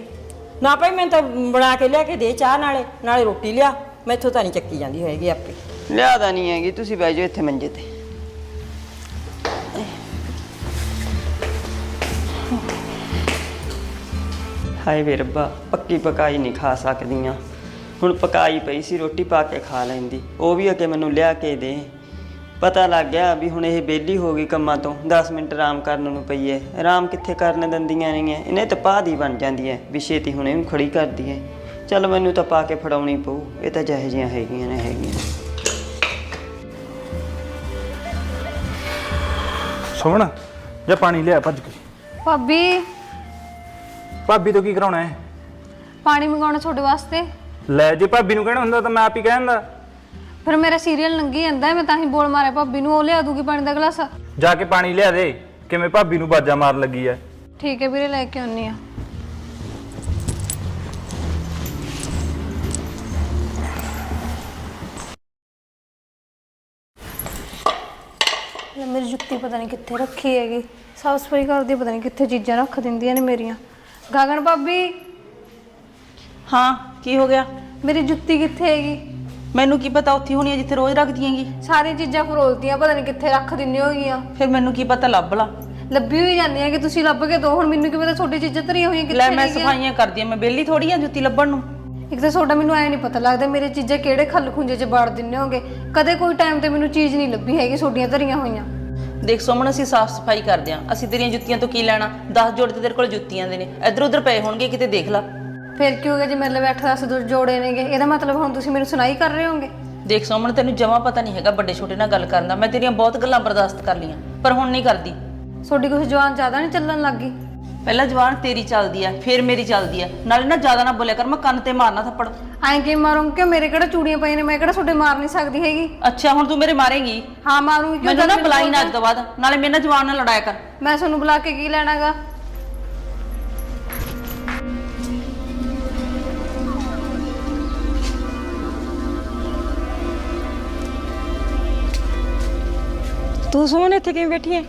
ਨਾ ਭਾਈ ਮੈਂ ਤਾਂ ਬਣਾ ਕੇ ਲਿਆ ਕੇ ਦੇ ਚਾਹ ਨਾਲੇ। ਨਾਲੇ ਰੋਟੀ ਲਿਆ। ਮੈਥੋਂ ਤਾਂ ਨਹੀਂ ਚੱਕੀ ਜਾਂਦੀ ਹੋਏਗੀ ਆਪੇ। ਲਿਆਦਾ ਨਹੀਂ ਹੈਗੀ। ਤੁਸੀਂ ਬਹਿ ਜਾਓ ਇੱਥੇ ਮੰਜੇ ਤੇ। ਹਾਏ ਵੇ ਰੱਬਾ ਪੱਕੀ ਪਕਾਈ ਨਹੀਂ ਖਾ ਸਕਦੀਆਂ। ਹੁਣ ਪਕਾਈ ਪਈ ਸੀ ਰੋਟੀ ਪਾ ਕੇ ਖਾ ਲੈਂਦੀ। ਉਹ ਵੀ ਅੱਗੇ ਮੈਨੂੰ ਲਿਆ ਕੇ ਦੇ। ਪਤਾ ਲੱਗ ਗਿਆ ਵੀ ਹੁਣ ਇਹ ਬੇਲੀ ਹੋ ਗਈ ਕੰਮਾਂ ਤੋਂ। 10 ਮਿੰਟ ਆਰਾਮ ਕਰਨ ਨੂੰ ਪਈ ਐ। ਆਰਾਮ ਕਿੱਥੇ ਕਰਨ ਦਿੰਦੀਆਂ ਨਹੀਂ ਐ ਇਹਨੇ ਤਾਂ ਪਾਦੀ ਬਣ ਜਾਂਦੀ ਐ। ਵੀ ਛੇਤੀ ਹੁਣੇ ਨੂੰ ਖੜੀ ਕਰਦੀ ਐ। ਚੱਲ ਮੈਨੂੰ ਤਾਂ ਪਾ ਕੇ ਫੜਾਉਣੀ ਪਊ। ਇਹ ਤਾਂ ਜਿਹੇ ਜਿਹੀਆਂ ਹੈਗੀਆਂ ਨੇ ਹੈਗੀਆਂ ਸੁਣ ਜਾਂ ਪਾਣੀ ਲਿਆ ਭੱਜ ਕੇ। ਭਾਬੀ ਭਾਬੀ ਤੋਂ ਕੀ ਕਰਾਉਣਾ ਹੈ? ਪਾਣੀ ਮੰਗਾਉਣਾ ਤੁਹਾਡੇ ਵਾਸਤੇ? ਲੈ ਜੇ ਭਾਬੀ ਨੂੰ ਕਹਿਣਾ ਹੁੰਦਾ ਤਾਂ ਮੈਂ ਆਪ ਹੀ ਕਹਿ ਦਿੰਦਾ। ਫਿਰ ਮੇਰਾ ਸੀਰੀਅਲ ਲੰਗੀ ਜਾਂਦਾ ਹੈ, ਮੈਂ ਤਾਂ ਹੀ ਬੋਲ ਮਾਰਿਆ ਭਾਬੀ ਨੂੰ ਉਹ ਲਿਆ ਦੂਗੀ ਪਾਣੀ ਦਾ ਗਲਾਸ। ਜਾ ਕੇ ਪਾਣੀ ਲਿਆ ਦੇ ਕਿਵੇਂ ਭਾਬੀ ਨੂੰ ਬਾਜਾ ਮਾਰ ਲੱਗੀ ਐ ਠੀਕ ਹੈ ਵੀਰੇ ਲੈ ਕੇ ਆਉਣੀ ਆ ਲੈ ਮੇਰੀ ਜੁੱਤੀ ਪਤਾ ਨਹੀਂ ਕਿੱਥੇ ਰੱਖੀ ਹੈਗੀ। ਸਾਫ਼ ਸਫ਼ਾਈ ਕਰਦੀ ਪਤਾ ਨਹੀਂ ਕਿੱਥੇ ਚੀਜ਼ਾਂ ਰੱਖ ਦਿੰਦੀਆਂ ਨੇ ਮੇਰੀਆਂ। ਗਗਨ ਭਾਬੀ? ਹਾਂ ਕੀ ਹੋ ਗਿਆ? ਮੇਰੀ ਜੁੱਤੀ ਕਿੱਥੇ ਹੈਗੀ? ਮੈਨੂੰ ਕੀ ਪਤਾ ਉੱਥੇ ਹੋਣੀ ਹੈ ਜਿੱਥੇ ਰੋਜ਼ ਰੱਖਦੀ ਹੈਗੀ? ਸਾਰੀਆਂ ਚੀਜ਼ਾਂ ਫਰੋਲਤੀਆਂ ਪਤਾ ਨਹੀਂ ਕਿੱਥੇ ਰੱਖ ਦਿੰਨੀ ਹੋਗੀਆਂ। ਫਿਰ ਮੈਨੂੰ ਕੀ ਪਤਾ ਲੱਭ ਲਾ। ਲੱਭੀ ਹੋਈ ਜਾਂਦੀ ਹੈ ਕਿ ਤੁਸੀਂ ਲੱਭ ਕੇ ਦੋ। ਹੁਣ ਮੈਨੂੰ ਕੀ ਪਤਾ ਤੁਹਾਡੀ ਚੀਜ਼ਾਂ ਧਰੀਆਂ ਹੋਈਆਂ ਲੈ ਕਿੱਥੇ ਮੈਂ ਹੈਗੀਆਂ। ਸਫਾਈਆਂ ਕਰਦੀ ਆ ਮੈਂ ਬੇਲੀ ਥੋੜੀ ਆ ਜੁੱਤੀ ਲੱਭਣ ਨੂੰ। ਇੱਕ ਤਾਂ ਤੁਹਾਡਾ ਮੈਨੂੰ ਐ ਨਹੀਂ ਪਤਾ ਲੱਗਦਾ ਮੇਰੇ ਚੀਜ਼ਾਂ ਕਿਹੜੇ ਖੱਲ ਖੁੰਝੇ 'ਚ ਬਾੜ ਦਿੰਨੇ ਹੋਗੇ। ਕਦੇ ਕੋਈ ਟਾਈਮ ਤੇ ਮੈਨੂੰ ਚੀਜ਼ ਨਹੀਂ ਲੱਭੀ ਹੈਗੀ ਤੁਹਾਡੀਆਂ ਧਰੀਆਂ ਹੋਈਆਂ। ਦੇਖ ਸੋਮਣ ਅਸੀਂ ਸਾਫ਼ ਸਫ਼ਾਈ ਕਰਦੇ ਆ ਅਸੀਂ ਤੇਰੀਆਂ ਜੁੱਤੀਆਂ ਤੋਂ ਕੀ ਲੈਣਾ? 10 ਜੋੜੇ ਤੇ ਤੇਰੇ ਕੋਲ ਜੁੱਤੀਆਂ ਦੇ ਨੇ। ਇੱਧਰ ਉੱਧਰ ਪਏ ਹੋਣਗੇ ਕਿਤੇ ਦੇਖ ਲਾ। ਫਿਰ ਕੀ ਹੋ ਗਿਆ ਜੇ? ਮੇਰੇ ਲਈ ਬੈਠਾ ਦਸ ਦੋ ਜੋੜੇ ਨੇਗੇ। ਇਹਦਾ ਮਤਲਬ ਹੁਣ ਤੁਸੀਂ ਮੈਨੂੰ ਸੁਣਾਈ ਕਰ ਰਹੇ ਹੋਗੇ ਦੇਖ ਸੋਮਣ ਤੈਨੂੰ ਜਮਾ ਪਤਾ ਨਹੀਂ ਹੈਗਾ ਵੱਡੇ ਛੋਟੇ ਨਾਲ ਗੱਲ ਕਰਨ ਦਾ। ਮੈਂ ਤੇਰੀਆਂ ਬਹੁਤ ਗੱਲਾਂ ਬਰਦਾਸ਼ਤ ਕਰ ਲੀਆਂ ਪਰ ਹੁਣ ਨਹੀਂ ਕਰਦੀ। ਤੁਹਾਡੀ ਕੁਝ ਜਵਾਨ ਜ਼ਿਆਦਾ ਨਹੀਂ ਚੱਲਣ ਲੱਗ ਗਈ? ਪਹਿਲਾਂ ਜਵਾਨ ਤੇਰੀ ਚੱਲਦੀ ਆ ਫਿਰ ਮੇਰੀ ਚੱਲਦੀ ਆ। ਨਾਲੇ ਨਾ ਜ਼ਿਆਦਾ ਨਾ ਬੋਲਿਆ ਕਰ ਮੈਂ ਕੰਨ ਤੇ ਮਾਰਨਾ ਥੱਪੜ। ਐਂ ਕਿ ਮਾਰੂੰ ਕਿ ਮੇਰੇ ਕਿਹੜਾ ਚੂੜੀਆਂ ਪਈਆਂ ਨੇ? ਮੈਂ ਕਿਹੜਾ ਤੁਹਾਡੇ ਮਾਰ ਨਹੀਂ ਸਕਦੀ ਹੈਗੀ? ਅੱਛਾ ਹੁਣ ਤੂੰ ਮੇਰੇ ਮਾਰੇਂਗੀ? ਹਾਂ ਮਾਰੂੰਗੀ ਕਿਉਂ ਮੈਨੂੰ ਨਾ ਜਦ ਬੁਲਾਈ ਨਾ ਅੱਜ ਤੋਂ ਬਾਅਦ। ਨਾਲੇ ਮੇਰੇ ਨਾਲ ਜਵਾਨ ਨਾਲ ਲੜਾਇਆ ਕਰ। ਮੈਂ ਤੁਹਾਨੂੰ ਬੁਲਾ ਕੇ ਕੀ ਲੈਣਾਗਾ? ਤੂੰ ਸੋਹਣ ਇੱਥੇ ਕਿਵੇਂ ਬੈਠੀ ਐ?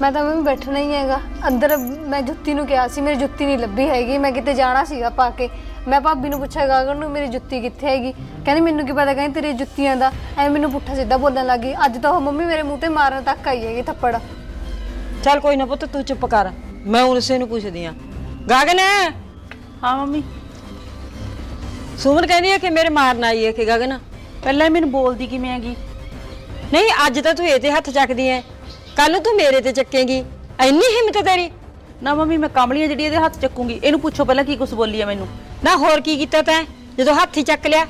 ਮੈਂ ਤਾਂ ਮੈਂ ਬੈਠਣਾ ਹੀ ਹੈਗਾ। ਅੰਦਰ ਮੈਂ ਜੁੱਤੀ ਨੂੰ ਕਿਹਾ ਸੀ ਮੇਰੀ ਜੁੱਤੀ ਨਹੀਂ ਲੱਭੀ ਹੈਗੀ। ਮੈਂ ਕਿਤੇ ਜਾਣਾ ਸੀਗਾ ਪਾ ਕੇ। ਮੈਂ ਭਾਬੀ ਨੂੰ ਪੁੱਛਿਆ ਗਾਗਰ ਨੂੰ ਮੇਰੀ ਜੁੱਤੀ ਕਿੱਥੇ ਹੈਗੀ? ਕਹਿੰਦੀ ਮੈਨੂੰ ਕੀ ਪਤਾ ਕਹਿੰਦੀ ਤੇਰੀ ਜੁੱਤੀਆਂ ਦਾ। ਐ ਮੈਨੂੰ ਪੁੱਠਾ ਸਿੱਧਾ ਬੋਲਣ ਲੱਗੀ ਅੱਜ ਤਾਂ ਉਹ ਮੰਮੀ ਮੇਰੇ ਮੂੰਹ ਤੇ ਮਾਰਨ ਤੱਕ ਆਈ ਹੈਗੀ ਥੱਪੜ। ਚੱਲ ਕੋਈ ਨਾ ਪੁੱਤ ਤੂੰ ਚੁੱਪ ਕਰ। ਮੈਂ ਉਸੇ ਨੂੰ ਪੁੱਛਦੀ ਆ ਗਗਨ! ਹਾਂ ਮੰਮੀ। ਸੁਮਨ ਕਹਿੰਦੀ ਹੈ ਕਿ ਮੇਰੇ ਮਾਰਨ ਆਈ ਹੈ ਕਿ ਗਗਨ? ਪਹਿਲਾਂ ਮੈਨੂੰ ਬੋਲਦੀ ਕਿਵੇਂ ਹੈਗੀ? ਨਹੀਂ ਅੱਜ ਤਾਂ ਤੂੰ ਇਹ ਤੇ ਹੱਥ ਚੱਕਦੀ ਐ ਕੱਲ ਨੂੰ ਤੂੰ ਮੇਰੇ ਤੇ ਚੱਕੇਂਗੀ। ਇੰਨੀ ਹਿੰਮਤ ਤੇਰੀ। ਨਾ ਮੰਮੀ ਮੈਂ ਕਮਲੀਆਂ ਜਿਹੜੀ ਇਹਦੇ ਹੱਥ ਚੱਕੂਗੀ ਇਹਨੂੰ ਪੁੱਛੋ ਪਹਿਲਾਂ ਕੀ ਕੁਝ ਬੋਲੀ ਆ ਮੈਨੂੰ। ਨਾ ਹੋਰ ਕੀ ਕੀਤਾ ਤੈਂ? ਜਦੋਂ ਹੱਥ ਹੀ ਚੱਕ ਲਿਆ।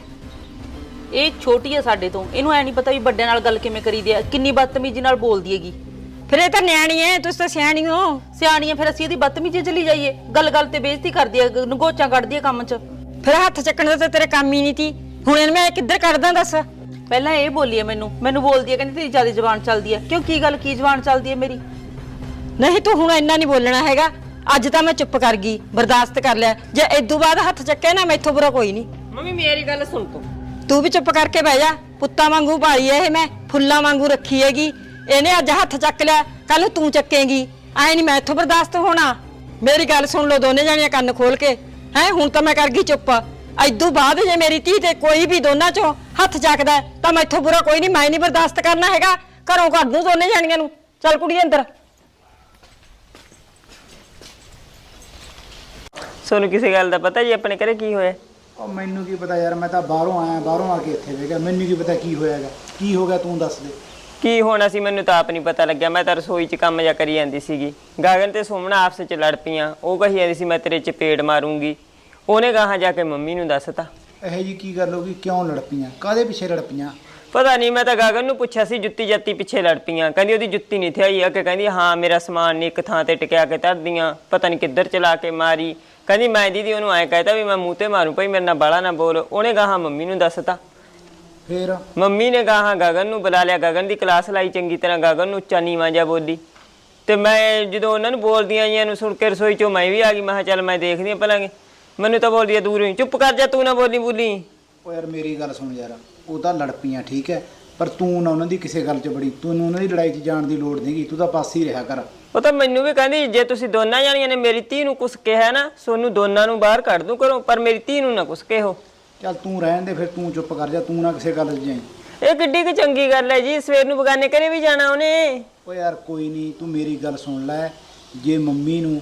ਇਹ ਛੋਟੀ ਆ ਸਾਡੇ ਤੋਂ। ਇਹਨੂੰ ਐ ਨਹੀਂ ਪਤਾ ਵੀ ਵੱਡਿਆਂ ਨਾਲ ਗੱਲ ਕਿਵੇਂ ਕਰੀਦੀ ਆ ਕਿੰਨੀ ਬਦਤਮੀਜ਼ੀ ਨਾਲ ਬੋਲਦੀ ਹੈਗੀ। ਫਿਰ ਇਹ ਤਾਂ ਨਿਆਣੀ ਐ ਤੁਸੀਂ ਤਾਂ ਸਿਆਣੀ ਹੋ। ਸਿਆਣੀ ਆ ਫਿਰ ਅਸੀਂ ਇਹਦੀ ਬਦਤਮੀਜ਼ੀ ਚਲੀ ਜਾਈਏ। ਗੱਲ ਗੱਲ ਤੇ ਬੇਇੱਜ਼ਤੀ ਕਰਦੀ ਆ ਨਗੋਚਾਂ ਕੱਢਦੀ ਆ ਕੰਮ 'ਚ। ਫਿਰ ਹੱਥ ਚੱਕਣ ਦਾ ਤਾਂ ਤੇਰੇ ਕੰਮ ਹੀ ਨਹੀਂ ਤੀ। ਹੁਣ ਇਹਨੂੰ ਮੈਂ ਕਿੱਧਰ ਕੱਢਦਾ ਦੱਸ? ਪਹਿਲਾਂ ਇਹ ਬੋਲੀ ਮੈਨੂੰ। ਮੈਨੂੰ ਬੋਲਦੀ ਆ ਕਹਿੰਦੀ ਤੇਰੀ ਜ਼ਿਆਦਾ ਜ਼ਬਾਨ ਚੱਲਦੀ ਆ ਕਿਉਂ ਕੀ ਗੱਲ ਕੀ ਜ਼ਬਾਨ ਚੱਲਦੀ ਆ ਮੇਰੀ? ਨਹੀਂ ਤੂੰ ਹੁਣ ਇੰਨਾ ਨਹੀਂ ਬੋਲਣਾ ਹੈਗਾ। ਅੱਜ ਤਾਂ ਮੈਂ ਚੁੱਪ ਕਰ ਗਈ ਬਰਦਾਸ਼ਤ ਕਰ ਲਿਆ। ਜੇ ਇਦੋਂ ਬਾਅਦ ਹੱਥ ਚੱਕੇ ਨਾ ਮੈਥੋਂ ਬੁਰਾ ਕੋਈ ਨਹੀਂ। ਮੰਮੀ ਮੇਰੀ ਗੱਲ ਸੁਣ ਤੂੰ। ਤੂੰ ਵੀ ਚੁੱਪ ਕਰਕੇ ਬਹਿ ਜਾ। ਪੁੱਤਾਂ ਵਾਂਗੂ ਭਾਲੀ ਐ ਇਹ ਮੈਂ ਫੁੱਲਾਂ ਵਾਂਗੂ ਰੱਖੀ ਹੈਗੀ। ਇਹਨੇ ਅੱਜ ਹੱਥ ਚੱਕ ਲਿਆ ਕੱਲ ਤੂੰ ਚੱਕੇਂਗੀ। ਐ ਨਹੀਂ ਮੈਥੋਂ ਬਰਦਾਸ਼ਤ ਹੋਣਾ। ਮੇਰੀ ਗੱਲ ਸੁਣ ਲਓ ਦੋਨੇ ਜਾਣੀਆਂ ਕੰਨ ਖੋਲ ਕੇ। ਹੈ ਹੁਣ ਤਾਂ ਮੈਂ ਕਰ ਗਈ ਚੁੱਪ। ਐਦੋਂ ਬਾਅਦ ਜੇ ਮੇਰੀ ਧੀ ਤੇ ਕੋਈ ਵੀ ਦੋਨਾਂ ਚੋਂ ਹੱਥ ਚੱਕਦਾ ਹੈ, ਤਾਂ ਮੈਥੋਂ ਬੁਰਾ ਕੋਈ ਨਹੀਂ ਮੈਂ ਨਹੀਂ ਬਰਦਾਸ਼ਤ ਕਰਨਾ ਹੈਗਾ। ਘਰੋਂ ਕੱਢ ਦੂੰ ਦੋਨੇ ਜਾਣੀਆਂ ਨੂੰ। ਚੱਲ ਕੁੜੀ ਅੰਦਰ। ਸੋਨੂੰ ਕਿਸੇ ਗੱਲ ਦਾ ਪਤਾ ਜੀ ਆਪਣੇ ਘਰੇ ਕੀ ਹੋਇਆ? ਉਹ ਮੈਨੂੰ ਕੀ ਪਤਾ ਯਾਰ ਮੈਂ ਤਾਂ ਬਾਹਰੋਂ ਆਇਆ ਬਾਹਰੋਂ ਆ ਕੇ ਇੱਥੇ ਬਹਿ ਗਿਆ। ਮੈਨੂੰ ਕੀ ਪਤਾ ਕੀ ਹੋਇਆਗਾ ਕੀ ਹੋ ਗਿਆ ਤੂੰ ਦੱਸ ਦੇ। ਕੀ ਹੋਣਾ ਸੀ ਮੈਨੂੰ ਤਾਂ ਆਪ ਨਹੀਂ ਪਤਾ ਲੱਗਿਆ। ਮੈਂ ਤਾਂ ਰਸੋਈ 'ਚ ਕੰਮ ਜਾ ਕਰੀ ਜਾਂਦੀ ਸੀਗੀ। ਗਾਗਨ ਤੇ ਸੋਮਣਾ ਆਪਸ 'ਚ ਲੜ ਪਈਆਂ। ਉਹ ਕਹੀ ਜਾਂਦੀ ਸੀ ਮੈਂ ਤੇਰੇ ਚਪੇੜ ਮਾਰੂੰਗੀ। ਉਹਨੇ ਗਾਹਾਂ ਜਾ ਕੇ ਮੰਮੀ ਨੂੰ ਦੱਸਤਾ। ਇਹੋ ਜੀ ਕੀ ਗੱਲ ਹੋ ਗਈ? ਕਿਉਂ ਲੜ ਪਈਆਂ ਕਾਦੇ ਪਿੱਛੇ ਲੜ ਪਈਆਂ ਪਤਾ ਨਹੀਂ ਮੈਂ ਤਾਂ ਗਾਗਨ ਨੂੰ ਪੁੱਛਿਆ ਸੀ ਜੁੱਤੀ ਜੱਤੀ ਪਿੱਛੇ ਲੜ ਪਈਆਂ ਕਹਿੰਦੀ ਉਹਦੀ ਜੁੱਤੀ ਨਹੀਂ ਥਿਆਈ। ਆ ਕਿ ਕਹਿੰਦੀ ਹਾਂ ਮੇਰਾ ਸਮਾਨ ਨਹੀਂ ਇੱਕ ਥਾਂ ਤੇ ਟਿਕਿਆ ਕੇ ਧਰਦੀਆਂ ਪਤਾ ਨਹੀਂ ਕਿੱਧਰ ਚਲਾ ਕੇ ਮਾਰੀ। ਕਹਿੰਦੀ ਮੈਂ ਦੀਦੀ ਉਹਨੂੰ ਐਂ ਕਹਿਤਾ ਵੀ ਮੈਂ ਮੂੰਹ ਤੇ ਮਾਰੂ ਭਈ ਮੇਰੇ ਨਾਲ ਬਾਲਾ ਨਾ ਬੋਲ। ਉਹਨੇ ਗਾਹਾਂ ਮੰਮੀ ਨੂੰ ਦੱਸਤਾ। ਫੇਰ? ਮੰਮੀ ਨੇ ਗਾਹਾਂ ਗਗਨ ਨੂੰ ਬੁਲਾ ਲਿਆ। ਗਗਨ ਦੀ ਕਲਾਸ ਲਾਈ ਚੰਗੀ ਤਰ੍ਹਾਂ। ਗਗਨ ਨੂੰ ਉੱਚਾ ਨੀਵਾਂ ਜਿਹਾ ਬੋਲੀ। ਤੇ ਮੈਂ ਜਦੋਂ ਉਹਨਾਂ ਨੂੰ ਬੋਲਦੀਆਂ ਆਈਆਂ ਨੂੰ ਸੁਣ ਕੇ ਰਸੋਈ ਚੋਂ ਮੈਂ ਵੀ ਆ ਗਈ। ਮੈਂ ਕਿਹਾ ਚੱਲ ਮੈਂ ਦੇਖਦੀ ਆ ਭਲਾਂਗੇ। ਮੈਨੂੰ ਤਾਂ ਬੋਲਦੀ ਆ ਦੂਰੋਂ ਹੀ ਚੁੱਪ ਕਰ ਜਾ ਤੂੰ ਨਾ ਬੋਲੀ ਬੋਲੀ। ਉਹ ਯਾਰ ਮੇਰੀ ਗੱਲ ਸੁਣ ਯਾਰ ਉਹ ਤਾਂ ਲੜ ਪਈਆਂ ਠੀਕ ਹੈ ਪਰ ਤੂੰ ਨਾ ਉਹਨਾਂ ਦੀ ਕਿਸੇ ਗੱਲ 'ਚ ਬੜੀ ਤੂੰ ਉਹਨਾਂ ਦੀ ਲੜਾਈ 'ਚ ਜਾਣ ਦੀ ਲੋੜ ਨਹੀਂਗੀ ਤੂੰ ਤਾਂ ਪਾਸੇ ਹੀ ਰਿਹਾ ਕਰ। ਉਹ ਤਾਂ ਮੈਨੂੰ ਵੀ ਕਹਿੰਦੀ ਜੇ ਤੁਸੀਂ ਦੋਨਾਂ ਜਾਣੀਆਂ ਨੇ ਮੇਰੀ ਧੀ ਨੂੰ ਕੁਛ ਕਿਹਾ ਨਾ ਸੋਨੂੰ ਦੋਨਾਂ ਨੂੰ ਬਾਹਰ ਕੱਢ ਦੂੰ ਕਰੋ ਪਰ ਮੇਰੀ ਧੀ ਨੂੰ ਨਾ ਕੁਛ ਕਿਹੋ ਚੱਲ ਤੂੰ ਰਹਿਣ ਦੇ ਫਿਰ ਤੂੰ ਚੁੱਪ ਕਰ ਜਾ ਤੂੰ ਨਾ ਕਿਸੇ ਗੱਲ 'ਚ ਜਾਈਂ। ਇਹ ਕਿੱਡੀ ਕੁ ਚੰਗੀ ਗੱਲ ਹੈ ਜੀ ਸਵੇਰ ਨੂੰ ਬਗਾਨੇ ਘਰੇ ਵੀ ਜਾਣਾ ਉਹਨੇ। ਓ ਯਾਰ ਕੋਈ ਨਹੀਂ ਤੂੰ ਮੇਰੀ ਗੱਲ ਸੁਣ ਲੈ। ਜੇ ਮੰਮੀ ਨੂੰ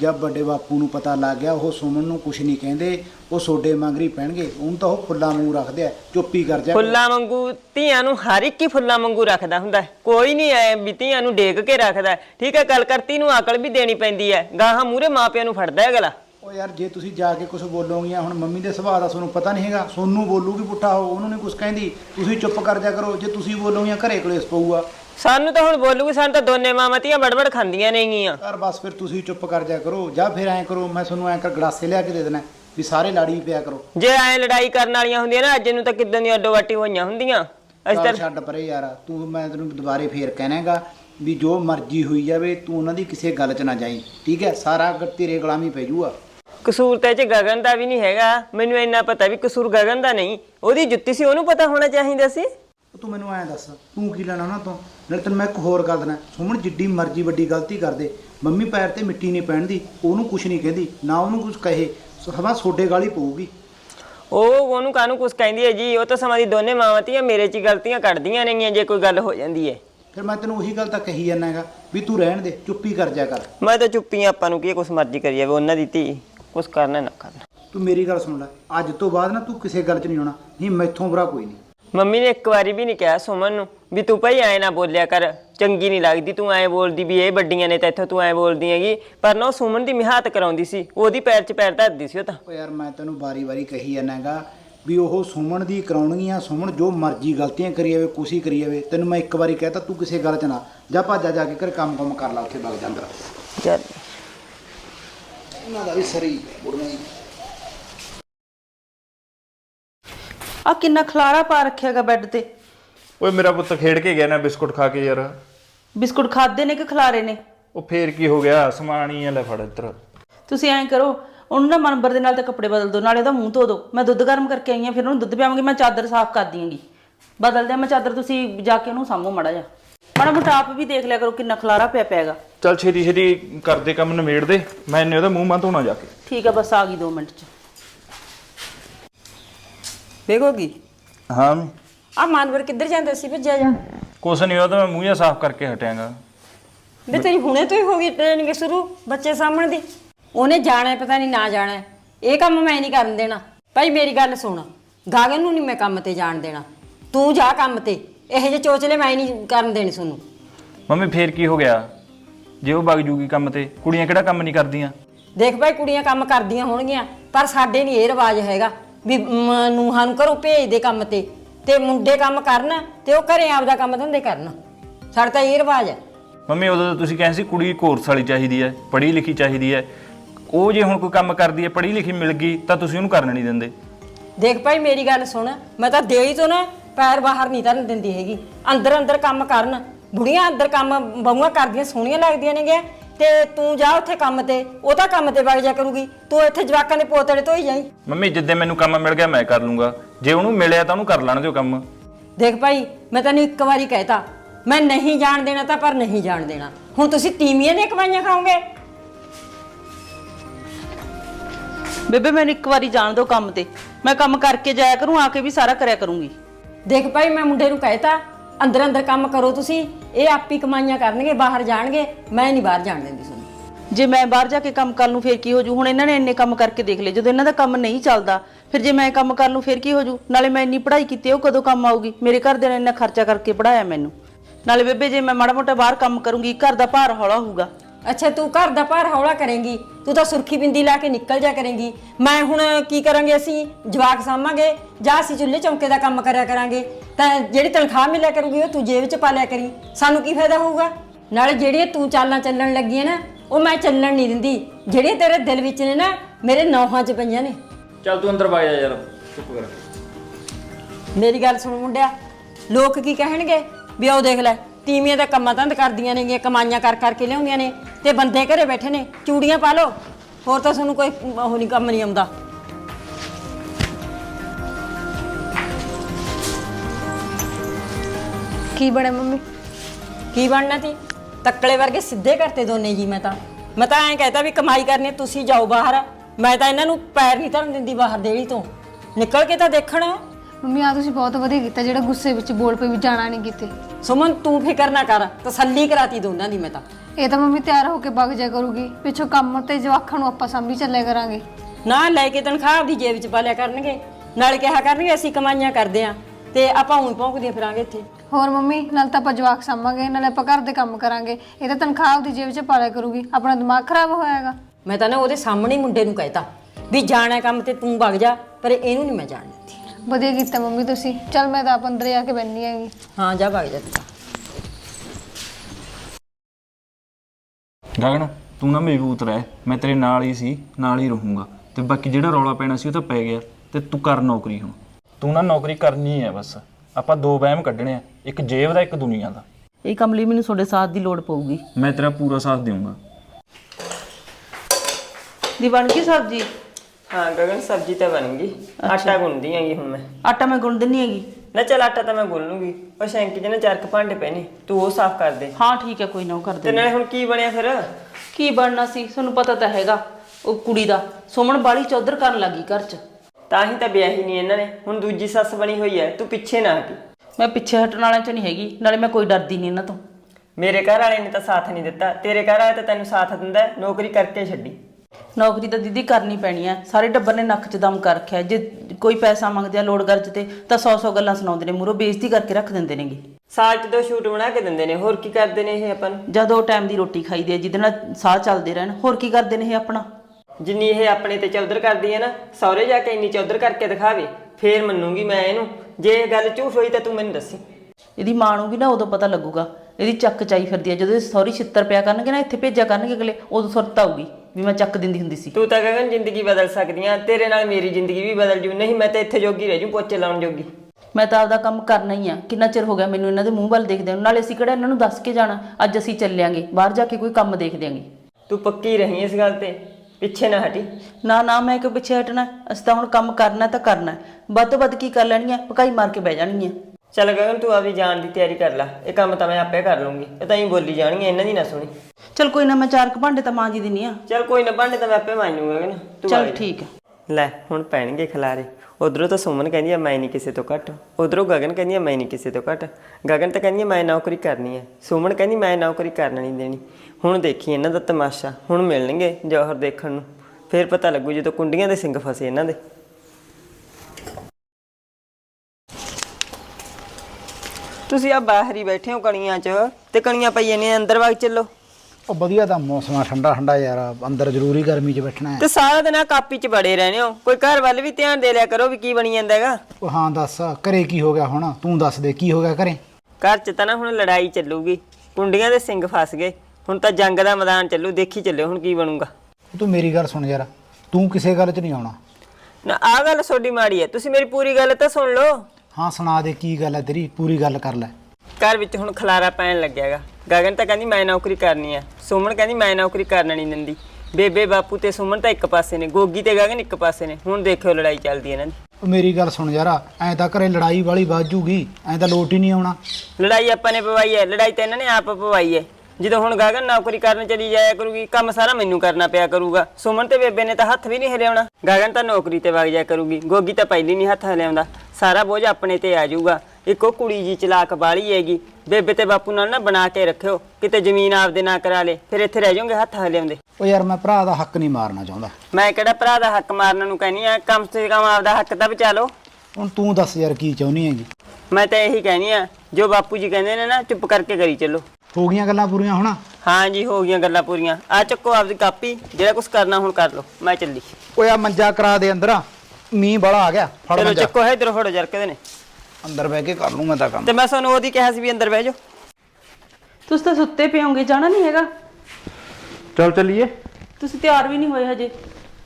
ਜਾਂ ਵੱਡੇ ਬਾਪੂ ਨੂੰ ਪਤਾ ਲੱਗ ਗਿਆ ਉਹ ਸੁਮਨ ਨੂੰ ਕੁਝ ਨਹੀਂ ਕਹਿੰਦੇ ਉਹ ਸੋਡੇ ਮੰਗਰੀ ਪੈਣਗੇ ਉਹਨੂੰ ਤਾਂ ਉਹ ਫੁੱਲਾਂ ਵਾਂਗੂ ਰੱਖਦੇ ਆ ਚੁੱਪ ਕਰ ਜਾ। ਫੁੱਲਾਂ ਵਾਂਗੂ ਧੀਆਂ ਨੂੰ ਹਰ ਇੱਕ ਹੀ ਫੁੱਲਾਂ ਵਾਂਗੂ ਰੱਖਦਾ ਹੁੰਦਾ ਹੈ। ਕੋਈ ਨਹੀਂ ਐ ਵੀ ਧੀਆਂ ਨੂੰ ਡੇਗ ਕੇ ਰੱਖਦਾ ਹੈ। ਠੀਕ ਹੈ ਗੱਲ ਕਰਤੀ ਨੂੰ ਅਕਲ ਵੀ ਦੇਣੀ ਪੈਂਦੀ ਹੈ। ਗਾਹਾਂ ਮੂਰੇ ਮਾਪਿਆਂ ਨੂੰ ਫੜਦਾ ਹੈ ਅਗਲਾ। ਓ ਯਾਰ ਜੇ ਤੁਸੀਂ ਜਾ ਕੇ ਕੁਝ ਬੋਲੋਗੀਆਂ ਹੁਣ ਮੰਮੀ ਦੇ ਸੁਭਾਅ ਦਾ ਤੁਹਾਨੂੰ ਪਤਾ ਨਹੀਂ ਹੈਗਾ ਸੋਨੂੰ ਬੋਲੂਗੀ ਪੁੱਠਾ ਹੋ ਉਹਨੂੰ ਨਹੀਂ ਕੁਝ ਕਹਿੰਦੀ। ਤੁਸੀਂ ਚੁੱਪ ਕਰ ਜਾ ਕਰੋ ਜੇ ਤੁਸੀਂ ਬੋਲੋਗੀਆਂ ਘਰੇ ਕਲੇਸ਼ ਪਊਗਾ। ਸਾਨੂੰ ਤਾਂ ਹੁਣ ਬੋਲੂਗੀ ਸਾਨੂੰ ਤਾਂ ਦੋਨੇ ਮਾਮਤੀਆਂ ਬੜਬੜ ਖਾਂਦੀਆਂ ਨੇਗੀਆਂ। ਯਾਰ ਬਸ ਫਿਰ ਤੁਸੀਂ ਚੁੱਪ ਕਰ ਜਾ ਕਰੋ ਜਾਂ ਫਿਰ ਐਂ ਕਰੋ ਮੈਂ ਤੁਹਾਨੂੰ ਐਂ ਕਰ ਗਲਾਸੇ ਲਿਆ ਕੇ ਦੇ ਦੇਣਾ ਵੀ ਸਾਰੇ ਲਾੜੀ ਪਿਆ ਕਰੋ। ਜੇ ਐ ਲੜਾਈ ਕਰਨ ਵਾਲੀਆਂ ਹੁੰਦੀਆਂ ਨਾ ਅੱਜ ਨੂੰ ਤਾਂ ਕਿਦਾਂ ਦੀਆਂ ਅੱਡੋ ਵਾਟੀ ਹੋਈਆਂ ਹੁੰਦੀਆਂ? ਅਸੀਂ ਚੱਲ ਤਾਂ ਛੱਡ ਪਰੇ ਯਾਰ ਤੂੰ ਮੈਂ ਤੈਨੂੰ ਦੁਬਾਰੇ ਫੇਰ ਕਹਿਣਾਗਾ ਵੀ ਜੋ ਮਰਜ਼ੀ ਹੋਈ ਜਾਵੇ ਤੂੰ ਉਹਨਾਂ ਦੀ ਕਿਸੇ ਗੱਲ 'ਚ ਨਾ ਜਾਈਂ ਠੀਕ ਹੈ? ਸਾਰਾ ਅੱਗੇ ਤੇਰੇ ਗੁਲਾਮੀ ਪੈ ਜੂਗਾ ਕਸੂਰ ਤਾਂ ਇਹ ਚ ਗਗਨ ਦਾ ਵੀ ਨਹੀਂ ਹੈਗਾ। ਮੈਨੂੰ ਇੰਨਾ ਪਤਾ ਵੀ ਕਸੂਰ ਗਗਨ ਦਾ ਨਹੀਂ। ਉਹਦੀ ਜੁੱਤੀ ਸੀ ਉਹਨੂੰ ਪਤਾ ਹੋਣਾ ਚਾਹੀਦਾ ਸੀ? ਤੂੰ ਮੈਨੂੰ ਐਂ ਦੱਸ ਤੂੰ ਕੀ ਲੈਣਾ ਉਹਨਾਂ ਤੋਂ? ਨਾਲ ਤੈਨੂੰ ਮੈਂ ਇੱਕ ਹੋਰ ਗੱਲ ਦੇਣਾ ਸੁਮਨ ਜਿੱਡੀ ਮਰਜ਼ੀ ਵੱਡੀ ਗਲਤੀ ਕਰਦੇ ਮੰਮੀ ਪੈਰ ਤੇ ਮਿੱਟੀ ਨਹੀਂ ਪੈਣ ਦੀ ਉਹਨੂੰ ਕੁਝ ਨਹੀਂ ਕਹਿੰਦੀ ਨਾ ਉਹਨੂੰ ਕੁਝ ਕਹੇ। ਸਭਾ ਸੋਡੇ ਗਾਲੀ ਪਊਗੀ। ਉਹ ਉਹਨੂੰ ਕਾਹਨੂੰ ਕੁਛ ਕਹਿੰਦੀ ਹੈ ਜੀ? ਉਹ ਤਾਂ ਸਮਾਂ ਦੀ ਦੋਨੇ ਮਾਵਾਤੀਆਂ ਮੇਰੇ 'ਚ ਹੀ ਗਲਤੀਆਂ ਕੱਢਦੀਆਂ ਨੇਗੀਆਂ ਜੇ ਕੋਈ ਗੱਲ ਹੋ ਜਾਂਦੀ ਹੈ। ਫਿਰ ਮੈਂ ਤੈਨੂੰ ਉਹੀ ਗੱਲ ਤਾਂ ਕਹੀ ਜਾਂਦਾ ਹੈਗਾ ਵੀ ਤੂੰ ਰਹਿਣ ਦੇ ਚੁੱਪੀ ਕਰ ਜਾ ਕਰ। ਮੈਂ ਤਾਂ ਚੁੱਪੀ ਆਂ, ਆਪਾਂ ਨੂੰ ਕੀ ਕੁਛ ਮਰਜ਼ੀ ਕਰੀ ਜਾਵੇ ਉਹਨਾਂ ਦੀ ਧੀ ਕੁਛ ਕਰਨਾ ਨਾ ਕਰਨਾ। ਤੂੰ ਮੇਰੀ ਗੱਲ ਸੁਣ ਲੈ ਅੱਜ ਤੋਂ ਬਾਅਦ ਨਾ ਤੂੰ ਕਿਸੇ ਗੱਲ 'ਚ ਨਹੀਂ ਆਉਣਾ ਨਹੀਂ ਮੈਥੋਂ ਬੁਰਾ ਕੋਈ ਨਹੀਂ। ਮੰਮੀ ਨੇ ਇੱਕ ਵਾਰੀ ਵੀ ਨਹੀਂ ਕਿਹਾ ਸੁਮਨ ਨੂੰ ਵੀ ਤੂੰ ਭਾਈ ਐ ਨਾ ਬੋਲਿਆ ਕਰ। ਚੰਗੀ ਨਹੀਂ ਲੱਗਦੀ ਤੂੰ ਐ ਬੋਲਦੀ ਵੀ ਇਹ ਵੱਡੀਆਂ ਨੇ ਤਾਂ ਇੱਥੋਂ ਤੂੰ ਐ ਬੋਲਦੀ ਹੈਗੀ। ਪਰ ਨਾ ਉਹ ਸੁਮਨ ਦੀ ਮਿਹਾਤ ਕਰਾਉਂਦੀ ਸੀ ਉਹਦੀ ਪੈਰ 'ਚ ਪੈਰ ਧਰਦੀ ਸੀ ਉਹ ਤਾਂ। ਓ ਯਾਰ ਮੈਂ ਤੈਨੂੰ ਬਾਰੀ-ਬਾਰੀ ਕਹੀ ਜਾਂਦਾ ਹੈਗਾ ਵੀ ਉਹ ਸੁਮਨ ਦੀ ਕਰਾਉਣਗੀਆਂ ਸੁਮਨ ਜੋ ਮਰਜ਼ੀ ਗਲਤੀਆਂ ਕਰੀ ਜਾਵੇ ਕੁਛ ਹੀ ਕਰੀ ਜਾਵੇ ਤੈਨੂੰ ਮੈਂ ਇੱਕ ਵਾਰੀ ਕਹਿਤਾ ਤੂੰ ਕਿਸੇ ਗੱਲ 'ਚ ਨਾ ਜਾ ਭਾਜਾ ਜਾ ਕੇ ਕਰ ਕੰਮ ਕੰਮ ਕਰ ਲੈ ਉੱਥੇ ਵਗ ਜਾਂਦਾ ਚੱਲ। ਇਹਨਾਂ ਦਾ ਵੀ ਸਰੀ ਬੁੜਨਾ ਹੀ ਆ ਕਿੰਨਾ ਖਲਾਰਾ ਪਾ ਰੱਖਿਆਗਾ ਬੈੱਡ ਤੇ। ਓਏ ਮੇਰਾ ਪੁੱਤ ਖੇਡ ਕੇ ਗਿਆ ਨਾ ਬਿਸਕੁਟ ਖਾ ਕੇ ਯਾਰ। ਬਿਸਕੁਟ ਖਾਦੇ ਨੇ ਕਿ ਖਲਾਰੇ ਨੇ? ਉਹ ਫੇਰ ਕੀ ਹੋ ਗਿਆ ਸਮਾਨ ਹੀ ਆ ਲੈ ਫੜ ਇੱਧਰ। ਤੁਸੀਂ ਐਂ ਕਰੋ ਉਹਨੂੰ ਨਾ ਮਨਬਰ ਦੇ ਨਾਲ ਤੇ ਕੱਪੜੇ ਬਦਲ ਦਿਓ ਨਾਲੇ ਉਹਦਾ ਮੂੰਹ ਧੋ ਦਿਓ। ਮੈਂ ਦੁੱਧ ਗਰਮ ਕਰਕੇ ਆਈ ਆ ਫਿਰ ਉਹਨੂੰ ਦੁੱਧ ਪਿਆਵਾਂਗੀ ਮੈਂ ਚਾਦਰ ਸਾਫ਼ ਕਰ ਦਿਆਂਗੀ। ਬਦਲ ਦਿਆਂ ਮੈਂ ਚਾਦਰ ਤੁਸੀਂ ਜਾ ਕੇ ਉਹਨੂੰ ਸਾਂਭੋ ਮੜਾ ਜਾ ਮਾੜਾ ਮੋਟਾ ਆਪ ਵੀ ਦੇਖ ਲਿਆ ਕਰੋ ਕਿੰਨਾ ਖਲਾਰਾ ਪਿਆ ਪਿਆਗਾ ਚੱਲ ਛੇਤੀ ਛੇਤੀ ਕਰਦੇ ਕੰਮ ਨਿਬੇੜ ਦੇ ਮੈਂ ਇਹਨੇ ਉਹਦਾ ਮੂੰਹ ਮਾਂ ਧੋਣਾ ਜਾ ਕੇ। ਠੀਕ ਆ ਬਸ ਆ ਗਈ 2 ਮਿੰਟ ਚ। ਵੇਖੋਗੀ ਹਾਂ। ਆ ਮਾਨਵਰ ਕਿੱਧਰ ਜਾਂਦਾ ਸੀ ਭੱਜਿਆ ਜਾ? ਕੁਛ ਨਹੀਂ ਉਹ ਤਾਂ ਮੈਂ ਮੂੰਹ ਜਿਹਾ ਸਾਫ਼ ਕਰਕੇ ਹਟਿਆਂਗਾ। ਵੀ ਤੇਰੀ ਹੁਣੇ ਤੋਂ ਹੀ ਹੋ ਗਈ ਟ੍ਰੇਨਿੰਗ ਸ਼ੁਰੂ ਬੱਚੇ ਸਾਹਮਣੇ ਦੀ। ਉਹਨੇ ਜਾਣਾ ਹੈ, ਪਤਾ ਨਹੀਂ ਨਾ ਜਾਣਾ ਹੈ। ਇਹ ਕੰਮ ਮੈਂ ਨਹੀਂ ਕਰਨ ਦੇਣਾ। ਭਾਈ ਮੇਰੀ ਗੱਲ ਸੁਣ ਗਾਗਨ ਨੂੰ ਨਹੀਂ ਮੈਂ ਕੰਮ ਤੇ ਜਾਣ ਦੇਣਾ। ਤੂੰ ਜਾ ਕੰਮ ਤੇ। ਇਹੋ ਜਿਹੇ ਚੋਚਲੇ ਮੈਂ ਨਹੀਂ ਕਰਨ ਦੇਣੇ ਤੁਹਾਨੂੰ। ਮੰਮੀ ਫੇਰ ਕੀ ਹੋ ਗਿਆ? ਜੇ ਉਹ ਵਗ ਜੂਗੀ ਕੰਮ ਤੇ ਕੁੜੀਆਂ ਕਿਹੜਾ ਕੰਮ ਨਹੀਂ ਕਰਦੀਆਂ? ਦੇਖ ਭਾਈ ਕੁੜੀਆਂ ਕੰਮ ਕਰਦੀਆਂ ਹੋਣਗੀਆਂ ਪਰ ਸਾਡੇ ਨਹੀਂ ਇਹ ਰਿਵਾਜ ਹੈਗਾ। ਵੀ ਮ, ਨੂੰਹਾਂ ਨੂੰ ਘਰੋਂ ਭੇਜ ਦੇ ਕੰਮ ਤੇ। ਤੇ ਮੁੰਡੇ ਕੰਮ ਕਰਨ ਤੇ ਉਹ ਘਰੇ ਆਪਦਾ ਕੰਮ ਧੰਦੇ ਕਰਨ। ਸਾਡਾ ਤਾਂ ਇਹ ਰਿਵਾਜ ਹੈ। ਮੰਮੀ ਉਦੋਂ ਤਾਂ ਤੁਸੀਂ ਕਹਿੰਦੇ ਸੀ ਕੁੜੀ ਕੋਰਸ ਵਾਲੀ ਚਾਹੀਦੀ ਹੈ ਪੜ੍ਹੀ ਲਿਖੀ ਚਾਹੀਦੀ ਹੈ। ਉਹ ਜੇ ਹੁਣ ਕੋਈ ਕੰਮ ਕਰਦੀ ਹੈ ਪੜ੍ਹੀ ਲਿਖੀ ਮਿਲ ਗਈ ਤਾਂ ਤੁਸੀਂ ਉਹਨੂੰ ਕਰਨ ਨਹੀਂ ਦਿੰਦੇ। ਦੇਖ ਭਾਈ ਮੇਰੀ ਗੱਲ ਸੁਣ। ਮੈਂ ਤਾਂ ਦੇਈ ਤੋਂ ਨਾ ਪੈਰ ਬਾਹਰ ਨਹੀਂ ਧਰਨ ਦਿੰਦੀ ਹੈਗੀ। ਅੰਦਰ ਅੰਦਰ ਕੰਮ ਕਰਨ। ਬੁੜੀਆਂ ਅੰਦਰ ਕੰਮ ਬਹੂਆਂ ਕਰਦੀਆਂ ਸੋਹਣੀਆਂ ਲੱਗਦੀਆਂ ਨੇਗੀਆਂ। ਤੇ ਤੂੰ ਜਾ ਉੱਥੇ ਕੰਮ ਤੇ ਉਹ ਤਾਂ ਕੰਮ ਤੇ ਵਗ ਜਾ ਕਰੂਗੀ। ਤੂੰ ਇੱਥੇ ਜਵਾਕਾਂ ਦੇ ਪੋਤੜੇ ਧੋਈ ਜਾਈ। ਮੰਮੀ ਜਿੱਦੇ ਮੈਨੂੰ ਕੰਮ ਮਿਲ ਗਿਆ ਮੈਂ ਕਰ ਲੂੰਗਾ। ਜੇ ਉਹਨੂੰ ਮਿਲਿਆ ਤਾਂ ਉਹਨੂੰ ਕਰ ਲੈਣ ਦਿਓ ਕੰਮ। ਦੇਖ ਭਾਈ ਮੈਂ ਤੈਨੂੰ ਇੱਕ ਵਾਰੀ ਕਹਿਤਾ ਮੈਂ ਨਹੀਂ ਜਾਣ ਦੇਣਾ ਤਾਂ ਪਰ ਨਹੀਂ ਜਾਣ ਦੇਣਾ। ਹੁਣ ਤੁਸੀਂ ਤੀਮੀਆਂ ਦੀਆਂ ਕਮਾਈਆਂ ਖਾਓਗੇ? ਬੇਬੇ ਮੈਨੂੰ ਇੱਕ ਵਾਰੀ ਜਾਣ ਦਿਓ ਕੰਮ ਤੇ। ਮੈਂ ਕੰਮ ਕਰਕੇ ਜਾਇਆ ਕਰੂੰ ਆ ਕੇ ਵੀ ਸਾਰਾ ਕਰਿਆ ਕਰੂੰਗੀ। ਦੇਖ ਭਾਈ ਮੈਂ ਮੁੰਡੇ ਨੂੰ ਕਹਿਤਾ ਅੰਦਰ ਅੰਦਰ ਕੰਮ ਕਰੋ ਤੁਸੀਂ। ਇਹ ਆਪੀ ਕਮਾਈਆਂ ਕਰਨਗੇ ਬਾਹਰ ਜਾਣਗੇ ਮੈਂ ਨਹੀਂ ਬਾਹਰ ਜਾਣ ਦਿੰਦੀ ਤੁਹਾਨੂੰ। ਜੇ ਮੈਂ ਬਾਹਰ ਜਾ ਕੇ ਕੰਮ ਕਰ ਲੂੰ ਫਿਰ ਕੀ ਹੋ ਜੂ? ਹੁਣ ਇਹਨਾਂ ਨੇ ਇੰਨੇ ਕੰਮ ਕਰਕੇ ਦੇਖ ਲਏ ਜਦੋਂ ਇਹਨਾਂ ਦਾ ਕੰਮ ਨਹੀਂ ਚੱਲਦਾ ਫਿਰ ਜੇ ਮੈਂ ਕੰਮ ਕਰ ਲੂੰ ਫਿਰ ਕੀ ਹੋ ਜੂ? ਨਾਲੇ ਮੈਂ ਇੰਨੀ ਪੜ੍ਹਾਈ ਕੀਤੀ ਹੈ, ਉਹ ਕਦੋਂ ਕੰਮ ਆਊਗੀ? ਮੇਰੇ ਘਰ ਦੇ ਨੇ ਇੰਨਾ ਖਰਚਾ ਕਰਕੇ ਪੜਾਇਆ ਮੈਨੂੰ। ਨਾਲੇ ਬੇਬੇ ਜੇ ਮੈਂ ਮਾੜਾ ਮੋਟਾ ਬਾਹਰ ਕੰਮ ਕਰੂੰਗੀ ਘਰ ਦਾ ਭਾਰ ਹੌਲਾ ਹੋਊਗਾ। ਅੱਛਾ ਤੂੰ ਘਰ ਦਾ ਭਾਰ ਹੌਲਾ ਕਰੇਂਗੀ। ਤੂੰ ਤਾਂ ਸੁਰਖੀ ਬਿੰਦੀ ਲਾ ਕੇ ਨਿਕਲ ਜਾ ਕਰੇਂਗੀ। ਮੈਂ ਹੁਣ ਕੀ ਕਰਾਂਗੇ ਅਸੀਂ? ਜਵਾਕ ਸਾਂਭਾਂਗੇ? ਜਾਂ ਅਸੀਂ ਚੁੱਲ੍ਹੇ ਚੌਂਕੇ ਦਾ ਕੰਮ ਕਰਿਆ ਕਰਾਂਗੇ? ਤਾਂ ਜਿਹੜੀ ਤਨਖਾਹ ਮਿਲਿਆ ਕਰੂਗੀ ਉਹ ਤੂੰ ਜੇਬ 'ਚ ਪਾ ਲਿਆ ਕਰੀ। ਸਾਨੂੰ ਕੀ ਫਾਇਦਾ ਹੋਊਗਾ? ਨਾਲੇ ਜਿਹੜੀਆਂ ਤੂੰ ਚਾਲਾਂ ਚੱਲਣ ਲੱਗੀ ਹੈ ਨਾ ਉਹ ਮੈਂ ਚੱਲਣ ਨਹੀਂ ਦਿੰਦੀ। ਜਿਹੜੀਆਂ ਤੇਰੇ ਦਿਲ ਵਿੱਚ ਨੇ ਨਾ ਮੇਰੇ ਨੌਹਾਂ 'ਚ ਪਈਆਂ ਨੇ। ਚੱਲ ਤੂੰ ਅੰਦਰ ਵਗ ਜਾ ਯਾਰ। ਚੁੱਪ ਕਰ। ਮੇਰੀ ਗੱਲ ਸੁਣ ਮੁੰਡਿਆ। ਲੋਕ ਕੀ ਕਹਿਣਗੇ? ਵੀ ਉਹ ਦੇਖ ਲੈ। ਤੀਵੀਆਂ ਦਾ ਕੰਮਾਂ ਧੰਦ ਕਰਦੀਆਂ ਨੇਗੀਆਂ ਕਮਾਈਆਂ ਕਰ ਕਰਕੇ ਲਿਆਉਂਦੀਆਂ ਨੇ ਤੇ ਬੰਦੇ ਘਰੇ ਬੈਠੇ ਨੇ ਚੂੜੀਆਂ ਪਾ ਲਓ ਹੋਰ ਤਾਂ ਤੁਹਾਨੂੰ ਕੋਈ ਉਹ ਨਹੀਂ ਕੰਮ ਨਹੀਂ ਆਉਂਦਾ। ਕੀ ਬਣਿਆ ਮੰਮੀ? ਕੀ ਬਣਨਾ ਸੀ ਤੱਕਲੇ ਵਰਗੇ ਸਿੱਧੇ ਕਰਤੇ ਦੋਨੇ ਜੀ ਮੈਂ ਤਾਂ। ਮੈਂ ਤਾਂ ਐਂ ਕਹਿਤਾ ਵੀ ਕਮਾਈ ਕਰਨੀ ਤੁਸੀਂ ਜਾਓ ਬਾਹਰ। ਮੈਂ ਤਾਂ ਇਹਨਾਂ ਨੂੰ ਪੈਰ ਨਹੀਂ ਧਰਨ ਦਿੰਦੀ ਬਾਹਰ ਦੇੜੀ ਤੋਂ। ਨਿਕਲ ਕੇ ਤਾਂ ਦੇਖਣ। ਮੰਮੀ ਆ ਤੁਸੀਂ ਬਹੁਤ ਵਧੀਆ ਕੀਤਾ ਜਿਹੜਾ ਗੁੱਸੇ ਵਿੱਚ ਬੋਲ ਪਈ ਵੀ ਜਾਣਾ ਨਹੀਂ ਕਿਤੇ। ਸੁਮਨ ਤੂੰ ਫਿਕਰ ਨਾ ਕਰ ਤਸੱਲੀ ਕਰਾਤੀ ਦੋਨਾਂ ਦੀ ਮੈਂ ਤਾਂ। ਇਹ ਤਾਂ ਮੰਮੀ ਤਿਆਰ ਹੋ ਕੇ ਵਗ ਜਾ ਕਰੂਗੀ ਪਿੱਛੋਂ ਕੰਮ ਤੇ ਜਵਾਖਾਂ ਨੂੰ ਆਪਾਂ ਸਾਂਭੀ ਚੱਲਿਆ ਕਰਾਂਗੇ। ਨਾ ਲੈ ਕੇ ਤਨਖਾਹ ਆਪਦੀ ਜੇਬ 'ਚ ਪਾ ਲਿਆ ਕਰਨਗੇ ਨਾਲੇ ਕਿਹਾ ਕਰਨਗੇ ਅਸੀਂ ਕਮਾਈਆਂ ਕਰਦੇ ਆ ਤੇ ਆਪਾਂ ਹੁਣ ਭੌਂਕਦੀਆਂ ਫਿਰਾਂਗੇ ਇੱਥੇ। ਹੋਰ ਮੰਮੀ ਨਾਲ ਤਾਂ ਆਪਾਂ ਜਵਾਕ ਸਾਂਭਾਂਗੇ ਨਾਲ ਆਪਾਂ ਘਰ ਦੇ ਕੰਮ ਕਰਾਂਗੇ ਇਹ ਤਾਂ ਤਨਖਾਹ ਉਹਦੀ ਜੇਬ 'ਚ ਪਾ ਲਿਆ ਕਰੂਗੀ ਆਪਣਾ ਦਿਮਾਗ ਖਰਾਬ ਹੋਇਆਗਾ ਮੈਂ ਤਾਂ ਨਾ ਉਹਦੇ ਸਾਹਮਣੇ ਹੀ ਮੁੰਡੇ ਨੂੰ ਕਹਿਤਾ ਵੀ ਜਾਣਾ ਕੰਮ ਤੇ ਤੂੰ ਵਗ ਜਾ ਪਰ ਇਹਨੂੰ ਨਹੀਂ ਮੈਂ ਜਾਣ ਦਿੱਤੀ ਵਧੀਆ ਕੀਤਾ ਮੰਮੀ ਤੁਸੀਂ। ਚਲ ਮੈਂ ਤਾਂ ਅੰਦਰੇ ਆ ਕੇ ਬੈਠੀ ਹੈਗੀ। ਹਾਂ ਜਾ ਭਾਗ ਜਾ ਤੂੰ। ਗਗਨ ਤੂੰ ਨਾ ਮਜ਼ਬੂਤ ਰਹਿ। ਮੈਂ ਤੇਰੇ ਨਾਲ ਹੀ ਸੀ ਨਾਲ ਹੀ ਰਹੂੰਗਾ। ਤੇ ਬਾਕੀ ਜਿਹੜਾ ਰੌਲਾ ਪੈਣਾ ਸੀ ਉਹ ਤਾਂ ਪੈ ਗਿਆ। ਤੇ ਤੂੰ ਕਰ ਨੌਕਰੀ ਹੁਣ। ਤੂੰ ਨਾ ਨੌਕਰੀ ਕਰਨੀ ਹੈ ਬਸ। ਆਪਾਂ ਦੋ ਵਹਿਮ ਕੱਢਣੇ ਆ। ਇੱਕ ਜੇਬ ਦਾ ਇੱਕ ਦੁਨੀਆ ਦਾ। ਇਹ ਕੰਮ ਲਈ ਮੈਨੂੰ ਤੁਹਾਡੇ ਸਾਥ ਦੀ ਲੋੜ ਪਊਗੀ। ਮੈਂ ਤੇਰਾ ਪੂਰਾ ਸਾਥ ਦੇਵਾਂਗਾ ਦੀ ਬਣ ਸਬਜ਼ੀ? ਹਾਂ ਗਗਨ ਸਬਜ਼ੀ ਤਾਂ ਬਣ ਗਈ। ਆਟਾ ਗੁੰਨਦੀ ਆਂਗੀ ਹੁਣ ਮੈਂ। ਆਟਾ ਮੈਂ ਗੁੰਨ ਦਿੰਨੀ ਹੈਗੀ। ਨਾ ਚੱਲ ਆਟਾ ਤਾਂ ਮੈਂ ਗੁੰਨ ਲੂੰਗੀ ਉਹ ਸ਼ੈਂਕੀ ਜਿਹਨੇ ਚਾਰ ਕੁ ਭਾਂਡੇ ਪਏ ਨੇ ਤੂੰ ਉਹ ਸਾਫ਼ ਕਰ ਦੇ। ਹਾਂ ਠੀਕ ਹੈ ਕੋਈ ਨਾ ਉਹ ਕਰ ਤੇ ਦੇ ਨਾਲੇ ਹੁਣ ਕੀ ਬਣਿਆ ਫਿਰ? ਕੀ ਬਣਨਾ ਸੀ? ਤੁਹਾਨੂੰ ਪਤਾ ਤਾਂ ਹੈਗਾ ਉਹ ਕੁੜੀ ਦਾ। ਸੁਮਨ ਬਾਲੀ ਚੌਧਰ ਕਰਨ ਲੱਗੀ ਘਰ 'ਚ। ਤਾਂ ਹੀ ਤਾਂ ਵਿਆਹੀ ਨਹੀਂ ਇਹਨਾਂ ਨੇ। ਹੁਣ ਦੂਜੀ ਸੱਸ ਬਣੀ ਹੋਈ ਹੈ ਤੂੰ ਪਿੱਛੇ ਨਾ ਹਟੀ। ਮੈਂ ਪਿੱਛੇ ਹਟਣ ਵਾਲਿਆਂ 'ਚ ਨਹੀਂ ਹੈਗੀ ਨਾਲੇ ਮੈਂ ਕੋਈ ਡਰਦੀ ਨਹੀਂ ਇਹਨਾਂ ਤੋਂ। ਮੇਰੇ ਘਰ ਵਾਲੇ ਨੇ ਤਾਂ ਸਾਥ ਨਹੀਂ ਦਿੱਤਾ। ਤੇਰੇ ਘਰ ਵਾਲੇ ਤਾਂ ਤੈਨੂੰ ਸਾਥ ਦਿੰਦਾ ਹੈ, ਨੌਕਰੀ ਕਰਕੇ ਛੱਡੀ। ਨੌਕਰੀ ਤਾਂ ਦੀਦੀ ਕਰਨੀ ਪੈਣੀ ਹੈ ਸਾਰੇ ਟੱਬਰ ਨੇ ਨੱਕ 'ਚ ਦਮ ਕਰ ਰੱਖਿਆ। ਜੇ ਕੋਈ ਪੈਸਾ ਮੰਗਦੇ ਆ ਲੋੜ ਗਰਜ ਤੇ ਤਾਂ 100-100 ਗੱਲਾਂ ਸੁਣਾਉਂਦੇ ਨੇ ਮੂਰੋ ਬੇਇੱਜ਼ਤੀ ਕਰਕੇ ਰੱਖ ਦਿੰਦੇ ਨੇਗੇ। ਸਾਲ ਚ ਦੋ ਸ਼ੂਟ ਬਣਾ ਕੇ ਦਿੰਦੇ ਨੇ। ਹੋਰ ਕੀ ਕਰਦੇ ਨੇ ਇਹ ਆਪਾਂ ਨੂੰ? ਜਦੋਂ ਟਾਈਮ ਦੀ ਰੋਟੀ ਖਾਈਦੀ ਹੈ ਜਿਹਦੇ ਨਾਲ ਸਾਹ ਚੱਲਦੇ ਰਹਿਣ ਹੋਰ ਕੀ ਕਰਦੇ ਨੇ ਇਹ ਆਪਣਾ? ਜਿੰਨੀ ਇਹ ਆਪਣੇ ਤੇ ਚੌਧਰ ਕਰਦੀ ਹੈ ਨਾ ਸਹੁਰੇ ਜਾ ਕੇ ਇੰਨੀ ਚੌਧਰ ਕਰਕੇ ਦਿਖਾਵੇ ਫੇਰ ਮੰਨੂਗੀ ਮੈਂ ਇਹਨੂੰ। ਜੇ ਇਹ ਗੱਲ ਝੂਠ ਹੋਈ ਤਾਂ ਤੂੰ ਮੈਨੂੰ ਦੱਸੀ। ਇਹਦੀ ਮਾਂ ਨੂੰ ਵੀ ਨਾ ਉਦੋਂ ਪਤਾ ਲੱਗੂਗਾ ਇਹਦੀ ਚੱਕ ਚਾਈ ਫਿਰਦੀ ਹੈ ਜਦੋਂ ਇਹ ਸੌਰੀ ਛਿੱਤਰ ਪਿਆ ਕਰਨਗੇ ਨਾ ਇੱਥੇ ਭੇਜਿਆ ਕਰਨਗੇ ਅਗਲੇ ਉਦੋਂ ਸੁਰਤ ਆਊਗੀ। ਵੀ ਮੈਂ ਚੱਕ ਦਿੰਦੀ ਹੁੰਦੀ ਸੀ। ਤੂੰ ਤਾਂ ਗਗਨ ਜ਼ਿੰਦਗੀ ਬਦਲ ਸਕਦੀ ਆ ਤੇਰੇ ਨਾਲ ਮੇਰੀ ਜ਼ਿੰਦਗੀ ਵੀ ਬਦਲ ਜੂ। ਨਹੀਂ ਮੈਂ ਤਾਂ ਇੱਥੇ ਜੋਗੀ ਰਹਿ ਜੂ ਪੋਚੇ ਲਾਉਣ ਜੋਗੀ। ਮੈਂ ਤਾਂ ਆਪਦਾ ਕੰਮ ਕਰਨਾ ਹੀ ਆ। ਕਿੰਨਾ ਚਿਰ ਹੋ ਗਿਆ ਮੈਨੂੰ ਇਹਨਾਂ ਦੇ ਮੂੰਹ ਵੱਲ ਦੇਖਦੇ ਨੂੰ? ਨਾਲੇ ਅਸੀਂ ਕਿਹੜਾ ਇਹਨਾਂ ਨੂੰ ਦੱਸ ਕੇ ਜਾਣਾ? ਅੱਜ ਅਸੀਂ ਚੱਲਿਆਂਗੇ। ਬਾਹਰ ਜਾ ਕੇ ਕੋਈ ਕੰਮ ਦੇਖ ਦਿਆਂਗੇ। ਤੂੰ ਪੱਕੀ ਰਹੀ ਇਸ ਗੱਲ ਤੇ? ਪਿੱਛੇ ਨਾ ਹਟੀ। ਨਾ ਨਾ ਮੈਂ ਕਿਉਂ ਪਿੱਛੇ ਹਟਣਾ? ਅਸੀਂ ਤਾਂ ਹੁਣ ਕੰਮ ਕਰਨਾ ਤਾਂ ਕਰਨਾ। ਵੱਧ ਤੋਂ ਵੱਧ ਕੀ ਕਰ ਲੈਣੀ ਆ? ਪਕਾਈ ਮਾਰ ਕੇ ਬਹਿ ਜਾਣੀ ਆ। ਚੱਲ ਗਗਨ ਤੂੰ ਆਪਦੀ ਜਾਣ ਦੀ ਤਿਆਰੀ ਕਰ ਲੈ। ਇਹ ਕੰਮ ਤਾਂ ਮੈਂ ਆਪੇ ਕਰ ਲੂੰਗੀ। ਇਹ ਤਾਂ ਹੀ ਬੋਲੀ ਜਾਣਗੇ ਇਹਨਾਂ ਦੀ ਨਾ ਸੁਣੀ। ਚਲ ਕੋਈ ਨਾ ਮੈਂ ਚਾਰ ਕੁ ਭਾਂਡੇ ਤਾਂ ਮਾਂਜੀ ਦਿੰਨੀ ਆ ਚੱਲ ਕੋਈ ਨਾ ਭਾਂਡੇ ਤਾਂ ਮੈਂ ਆਪੇ ਮਾਂਜੂਗਾ ਗਗਨ ਤੂੰ ਆ ਚਲ ਜਾ। ਠੀਕ ਹੈ ਲੈ ਹੁਣ ਪੈਣਗੇ ਖਲਾਰੇ। ਉਧਰੋਂ ਤਾਂ ਸੁਮਨ ਕਹਿੰਦੀ ਆ ਮੈਂ ਨਹੀਂ ਕਿਸੇ ਤੋਂ ਘੱਟ। ਉਧਰੋਂ ਗਗਨ ਕਹਿੰਦੀ ਆ ਮੈਂ ਨਹੀਂ ਕਿਸੇ ਤੋਂ ਘੱਟ। ਗਗਨ ਤਾਂ ਕਹਿੰਦੀ ਆ ਮੈਂ ਨੌਕਰੀ ਕਰਨੀ ਹੈ ਸੁਮਨ ਕਹਿੰਦੀ ਮੈਂ ਨੌਕਰੀ ਕਰਨ ਨਹੀਂ ਦੇਣੀ। ਹੁਣ ਦੇਖੀ ਇਹਨਾਂ ਦਾ ਤਮਾਸ਼ਾ। ਹੁਣ ਮਿਲਣਗੇ ਜੌਹਰ ਦੇਖਣ ਨੂੰ। ਫੇਰ ਪਤਾ ਲੱਗੂ ਜਦੋਂ ਕੁੰਡੀਆਂ ਦੇ ਸਿੰਘ ਫਸੇ ਇਹਨਾਂ ਦੇ। ਤੁਸੀਂ ਆ ਬਾਹਰ ਹੀ ਬੈਠੇ ਹੋ ਕਣੀਆਂ 'ਚ ਤੇ ਕਣੀਆਂ ਪਈਆਂ ਨੇ ਅੰਦਰ ਵਗ ਚੱਲੋ। ਉਹ ਵਧੀਆ ਤਾਂ ਮੌਸਮ ਆ ਠੰਡਾ ਠੰਡਾ ਯਾਰ ਅੰਦਰ ਜ਼ਰੂਰੀ ਗਰਮੀ 'ਚ ਬੈਠਣਾ ਹੈ। ਤੇ ਸਾਰਾ ਦਿਨ ਆ ਕਾਪੀ 'ਚ ਬੜੇ ਰਹਿੰਦੇ ਹੋ। ਕੋਈ ਘਰ ਵੱਲ ਵੀ ਧਿਆਨ ਦੇ ਲਿਆ ਕਰੋ ਵੀ ਕੀ ਬਣੀ ਜਾਂਦਾ ਹੈਗਾ। ਉਹ ਹਾਂ ਦੱਸ ਘਰੇ ਕੀ ਹੋ ਗਿਆ ਹੁਣ? ਤੂੰ ਦੱਸ ਦੇ ਕੀ ਹੋ ਗਿਆ ਘਰੇ? ਘਰ 'ਚ ਤਾਂ ਨਾ ਹੁਣ ਲੜਾਈ ਚੱਲੂਗੀ। ਕੁੰਡੀਆਂ ਦੇ ਸਿੰਘ ਫਸ ਗਏ। ਹੁਣ ਤਾਂ ਜੰਗ ਦਾ ਮੈਦਾਨ ਚੱਲੂ ਦੇਖੀ ਚੱਲਿਓ ਹੁਣ ਕੀ ਬਣੂਗਾ। ਤੂੰ ਮੇਰੀ ਗੱਲ ਸੁਣ ਯਾਰ ਤੂੰ ਕਿਸੇ ਗੱਲ 'ਚ ਨਹੀਂ ਆਉਣਾ। ਨਾ ਆਹ ਗੱਲ ਤੁਹਾਡੀ ਮਾੜੀ ਹੈ। ਤੁਸੀਂ ਮੇਰੀ ਪੂਰੀ ਗੱਲ ਤਾਂ ਸੁਣ ਲਓ। ਹਾਂ ਸੁਣਾ ਦੇ ਕੀ ਗੱਲ ਹੈ ਤੇਰੀ? ਪੂਰੀ ਗੱਲ ਕਰ ਲੈ। ਘਰ ਵਿੱਚ ਹੁਣ ਖਲਾਰਾ ਪੈਣ ਲੱਗਿਆਗਾ। ਗਗਨ ਤਾਂ ਕਹਿੰਦੀ ਮੈਂ ਨੌਕਰੀ ਕਰਨੀ ਆ। ਸੁਮਨ ਕਹਿੰਦੀ ਮੈਂ ਨੌਕਰੀ ਕਰਨ ਨਹੀਂ ਦਿੰਦੀ। ਬੇਬੇ ਬਾਪੂ ਤੇ ਸੁਮਨ ਤਾਂ ਇੱਕ ਪਾਸੇ ਨੇ ਗੋਗੀ ਤੇ ਗਗਨ ਇੱਕ ਪਾਸੇ ਨੇ। ਹੁਣ ਦੇਖਿਓ ਲੜਾਈ ਚੱਲਦੀ ਹੈ ਇਹਨਾਂ ਦੀ। ਉਹ ਮੇਰੀ ਗੱਲ ਸੁਣ ਯਾਰ ਐਂ ਤਾਂ ਘਰੇ ਲੜਾਈ ਵਾਲੀ ਬਾਜੂਗੀ ਐਂ ਤਾਂ ਲੋਟ ਹੀ ਨਹੀਂ ਆਉਣਾ। ਲੜਾਈ ਆਪਾਂ ਨੇ ਪਵਾਈ ਹੈ ਲੜਾਈ ਤਾਂ ਇਹਨਾਂ ਨੇ ਆਪ ਪਵਾਈ ਹੈ ਜਦੋਂ ਹੁਣ ਗਗਨ ਨੌਕਰੀ ਕਰਨ ਚਲੀ ਜਾਇਆ ਕਰੂਗੀ ਕੰਮ ਸਾਰਾ ਮੈਨੂੰ ਕਰਨਾ ਪਿਆ ਕਰੂਗਾ। ਸੁਮਨ ਤੇ ਬੇਬੇ ਨੇ ਤਾਂ ਹੱਥ ਵੀ ਨਹੀਂ ਹਿਲਾਉਣਾ। ਗਗਨ ਤਾਂ ਨੌਕਰੀ ਤੇ ਵਗ ਜਾਇਆ ਕਰੂਗੀ। ਗੋਗੀ ਤਾਂ ਪਹਿਲੀ ਨਹੀਂ ਹੱਥ ਹਿਲਾਉਂਦਾ। ਸਾਰਾ ਬੋਝ ਆਪਣੇ ਤੇ ਆ ਜਾਊਗਾ। ਇੱਕੋ ਕੁੜੀ ਜੀ ਚਲਾਕ ਬਾਲੀ ਹੈਗੀ। ਬੇਬੇ ਤੇ ਬਾਪੂ ਨਾਲ ਨਾ ਬਣਾ ਕੇ ਰੱਖਿਓ। ਕਿਤੇ ਜ਼ਮੀਨ ਆਪਦੇ ਨਾਂ ਕਰਾ ਲੇ ਫਿਰ ਇੱਥੇ ਰਹਿ ਜਾਓਗੇ ਹੱਥ ਹਿਲਾਉਂਦੇ। ਉਹ ਯਾਰ ਮੈਂ ਭਰਾ ਦਾ ਹੱਕ ਨਹੀਂ ਮਾਰਨਾ ਚਾਹੁੰਦਾ। ਮੈਂ ਕਿਹੜਾ ਭਰਾ ਦਾ ਹੱਕ ਮਾਰਨ ਨੂੰ ਕਹਿੰਨੀ ਆ? ਕਮ ਸੇ ਕਮ ਆਪਦਾ ਹੱਕ ਤਾਂ ਬਚਾ ਲਓ। ਹੁਣ ਤੂੰ ਦੱਸ ਯਾਰ ਕੀ ਚਾਹੁੰਦੀ ਹੈਗੀ। ਮੈਂ ਤਾਂ ਇਹੀ ਕਹਿੰਨੀ ਆ ਜੋ ਬਾਪੂ ਜੀ ਕਹਿੰਦੇ ਨੇ ਨਾ ਚੁੱਪ ਕਰਕੇ ਕਰੀ ਚੱਲੋ। ਹੋ ਗਈਆਂ ਗੱਲਾਂ ਪੂਰੀਆਂ ਹੁਣ? ਹਾਂ ਜੀ ਹੋ ਗਈਆਂ ਗੱਲਾਂ ਪੂਰੀਆਂ। ਆ ਚੱਕੋ ਆਪਦੀ ਕਾਪੀ ਜਿਹੜਾ ਕੁਝ ਕਰਨਾ ਹੁਣ ਕਰ ਲਓ। ਮੈਂ ਚੱਲੀ। ਓਏ ਆ ਮੰਜਾ ਕਰਾ ਦੇ ਅੰਦਰ। ਮੀਂਹ ਬੜਾ ਆ ਗਿਆ। ਫੜ ਚਲੋ ਮੰਜਾ। ਚੱਕੋ ਹੈ ਇਧਰ ਫੜੋ ਜਰ ਕਦੇ ਨੇ। ਅੰਦਰ ਬਹਿ ਕੇ ਕਰ ਲੂੰ ਮੈਂ ਤਾਂ ਕੰਮ। ਤੇ ਮੈਂ ਤੁਹਾਨੂੰ ਉਹਦੀ ਕਿਹਾ ਸੀ ਵੀ ਅੰਦਰ ਬਹਿ ਜਾਓ। ਤੁਸੀਂ ਤਾਂ ਸੁੱਤੇ ਪਿਓਗੇ ਜਾਣਾ ਨਹੀਂ ਹੈਗਾ। ਚੱਲ ਚੱਲੀਏ। ਤੁਸੀਂ ਤਿਆਰ ਵੀ ਨਹੀਂ ਹੋਏ ਹਜੇ।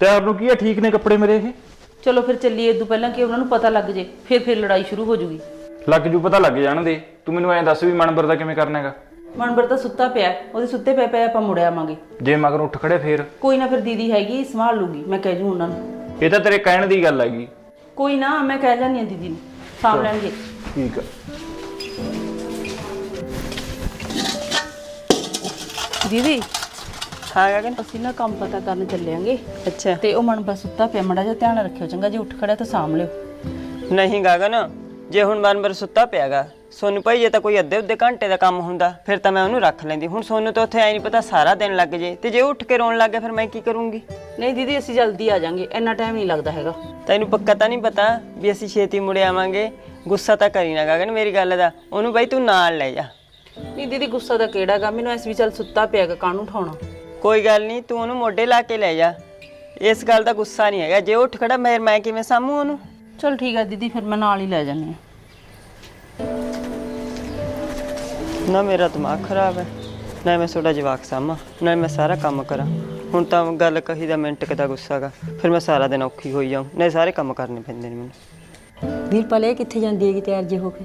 ਤਿਆਰ ਨੂੰ ਕੀ ਹੈ? ਠੀਕ ਨੇ ਕੱਪੜੇ ਮੇਰੇ ਇਹ? ਚਲੋ ਫਿਰ ਚੱਲੀਏ ਇਦੋਂ ਪਹਿਲਾਂ ਕਿ ਉਹਨਾਂ ਨੂੰ ਪਤਾ ਲੱਗ ਜੇ ਫਿਰ ਫਿਰ ਲੜਾਈ ਸ਼ੁਰੂ ਹੋ ਜੂਗੀ। ਲੱਗ ਜੂ ਪਤਾ ਲੱਗ ਜਾਣ ਦੇ ਤੂੰ ਮੈਨੂੰ ਐਂ ਦੱਸ ਵੀ ਮਨਬਰ ਦਾ ਕਿਵੇਂ ਕਰਨਾ ਹੈਗਾ। ਮਨਬਰ ਤਾਂ ਸੁੱਤਾ ਪਿਆ ਹੈ, ਉਹਦੇ ਸੁੱਤੇ ਪਏ ਪਏ ਆਪਾਂ ਮੁੜ ਆਵਾਂਗੇ। ਜੇ ਮਗਰ ਉੱਠ ਖੜੇ ਫੇਰ? ਕੋਈ ਨਾ ਫਿਰ ਦੀਦੀ ਹੈਗੀ ਸੰਭਾਲ ਲੂਗੀ ਮੈਂ ਕਹਿ ਜੂ ਉਹਨਾਂ ਨੂੰ। ਇਹ ਤਾਂ ਤੇਰੇ ਕਹਿਣ ਦੀ ਗੱਲ ਹੈਗੀ। ਕੋਈ ਨਾ ਮੈਂ ਕਹਿ ਜਾਂਦੀ ਹਾਂ ਦੀਦੀ ਨੂੰ ਸਾਂਭ ਲੈਣਗੇ। ਠੀਕ ਆ। ਦੀਦੀ ਹਾਂ ਗਗਨ ਅਸੀਂ ਨਾ ਕੰਮ ਪਤਾ ਕਰਨ ਚੱਲਿਆਂਗੇ ਅੱਛਾ। ਤੇ ਉਹ ਮਨਬਰ ਸੁੱਤਾ ਪਿਆ ਮੜਾ ਜਿਹਾ ਧਿਆਨ ਰੱਖਿਓ ਚੰਗਾ ਜੇ ਉੱਠ ਖੜਿਆ ਤਾਂ ਸਾਂਭ ਲਿਓ। ਨਹੀਂ ਗਗਨ ਜੇ ਹੁਣ ਮਨਬਰ ਸੁੱਤਾ ਪਿਆਗਾ ਸੋਨੂੰ ਭਾਈ ਜੇ ਤਾਂ ਕੋਈ ਅੱਧੇ ਉੱਧੇ ਘੰਟੇ ਦਾ ਕੰਮ ਹੁੰਦਾ ਫਿਰ ਤਾਂ ਮੈਂ ਉਹਨੂੰ ਰੱਖ ਲੈਂਦੀ। ਹੁਣ ਸੋਨੂੰ ਤਾਂ ਉੱਥੇ ਐ ਨਹੀਂ ਪਤਾ ਸਾਰਾ ਦਿਨ ਲੱਗ ਜੇ। ਤੇ ਜੇ ਉਹ ਉੱਠ ਕੇ ਰੋਣ ਲੱਗ ਗਿਆ ਫਿਰ ਮੈਂ ਕੀ ਕਰੂੰਗੀ? ਨਹੀਂ ਦੀਦੀ ਅਸੀਂ ਜਲਦੀ ਆ ਜਾਾਂਗੇ। ਇੰਨਾ ਟਾਈਮ ਨਹੀਂ ਲੱਗਦਾ ਹੈਗਾ। ਤੈਨੂੰ ਪੱਕਾ ਤਾਂ ਨਹੀਂ ਪਤਾ ਵੀ ਅਸੀਂ ਛੇਤੀ ਮੁੜ ਆਵਾਂਗੇ? ਗੁੱਸਾ ਤਾਂ ਕਰੀ ਨਾ ਗਗਨ ਮੇਰੀ ਗੱਲ ਦਾ। ਉਹਨੂੰ ਬਾਈ ਤੂੰ ਨਾਲ ਲੈ ਜਾ। ਨਹੀਂ ਦੀਦੀ ਗੁੱਸਾ ਤਾਂ ਕਿਹੜਾਗਾ ਮੈਨੂੰ ਐਸ ਵੀ ਚੱਲ ਸੁੱਤਾ ਪਿਆਗਾ ਕਾਹਨੂੰ ਉਠਾਉਣਾ? ਕੋਈ ਗੱਲ ਨਹੀਂ ਤੂੰ ਉਹਨੂੰ ਮੋਢੇ ਲਾ ਕੇ ਲੈ ਜਾ। ਇਸ ਗੱਲ ਦਾ ਗੁੱਸਾ ਨਹੀਂ ਹੈਗਾ। ਜੇ ਉਹ ਉੱਠ ਖੜਾ ਮੈਂ ਮੈਂ ਕਿਵੇਂ ਸਾਮੂ ਉਹਨੂੰ? ਚਲ ਠੀਕ ਹੈ ਦੀਦੀ ਫਿਰ ਮੈਂ ਨਾਲ ਹੀ ਲੈ ਜਾਂਦੀ ਹਾਂ। ਨਾ ਮੇਰਾ ਦਿਮਾਗ ਖਰਾਬ ਹੈ ਨਾ ਮੈਂ ਤੁਹਾਡਾ ਜਵਾਕ ਸਾਂਭਾਂ ਨਾ ਮੈਂ ਸਾਰਾ ਕੰਮ ਕਰਾਂ। ਹੁਣ ਤਾਂ ਗੱਲ ਕਹੀ ਦਾ ਮਿੰਟ ਕੁ ਦਾ ਗੁੱਸਾ ਗਾ ਫਿਰ ਮੈਂ ਸਾਰਾ ਦਿਨ ਔਖੀ ਹੋਈ ਜਾਉਂ ਨਾ ਸਾਰੇ ਕੰਮ ਕਰਨੇ ਪੈਂਦੇ ਨੇ ਮੈਨੂੰ। ਵੀਰਪਾਲ ਇਹ ਕਿੱਥੇ ਜਾਂਦੀ ਹੈਗੀ ਤਿਆਰ ਜੇ ਹੋ ਕੇ?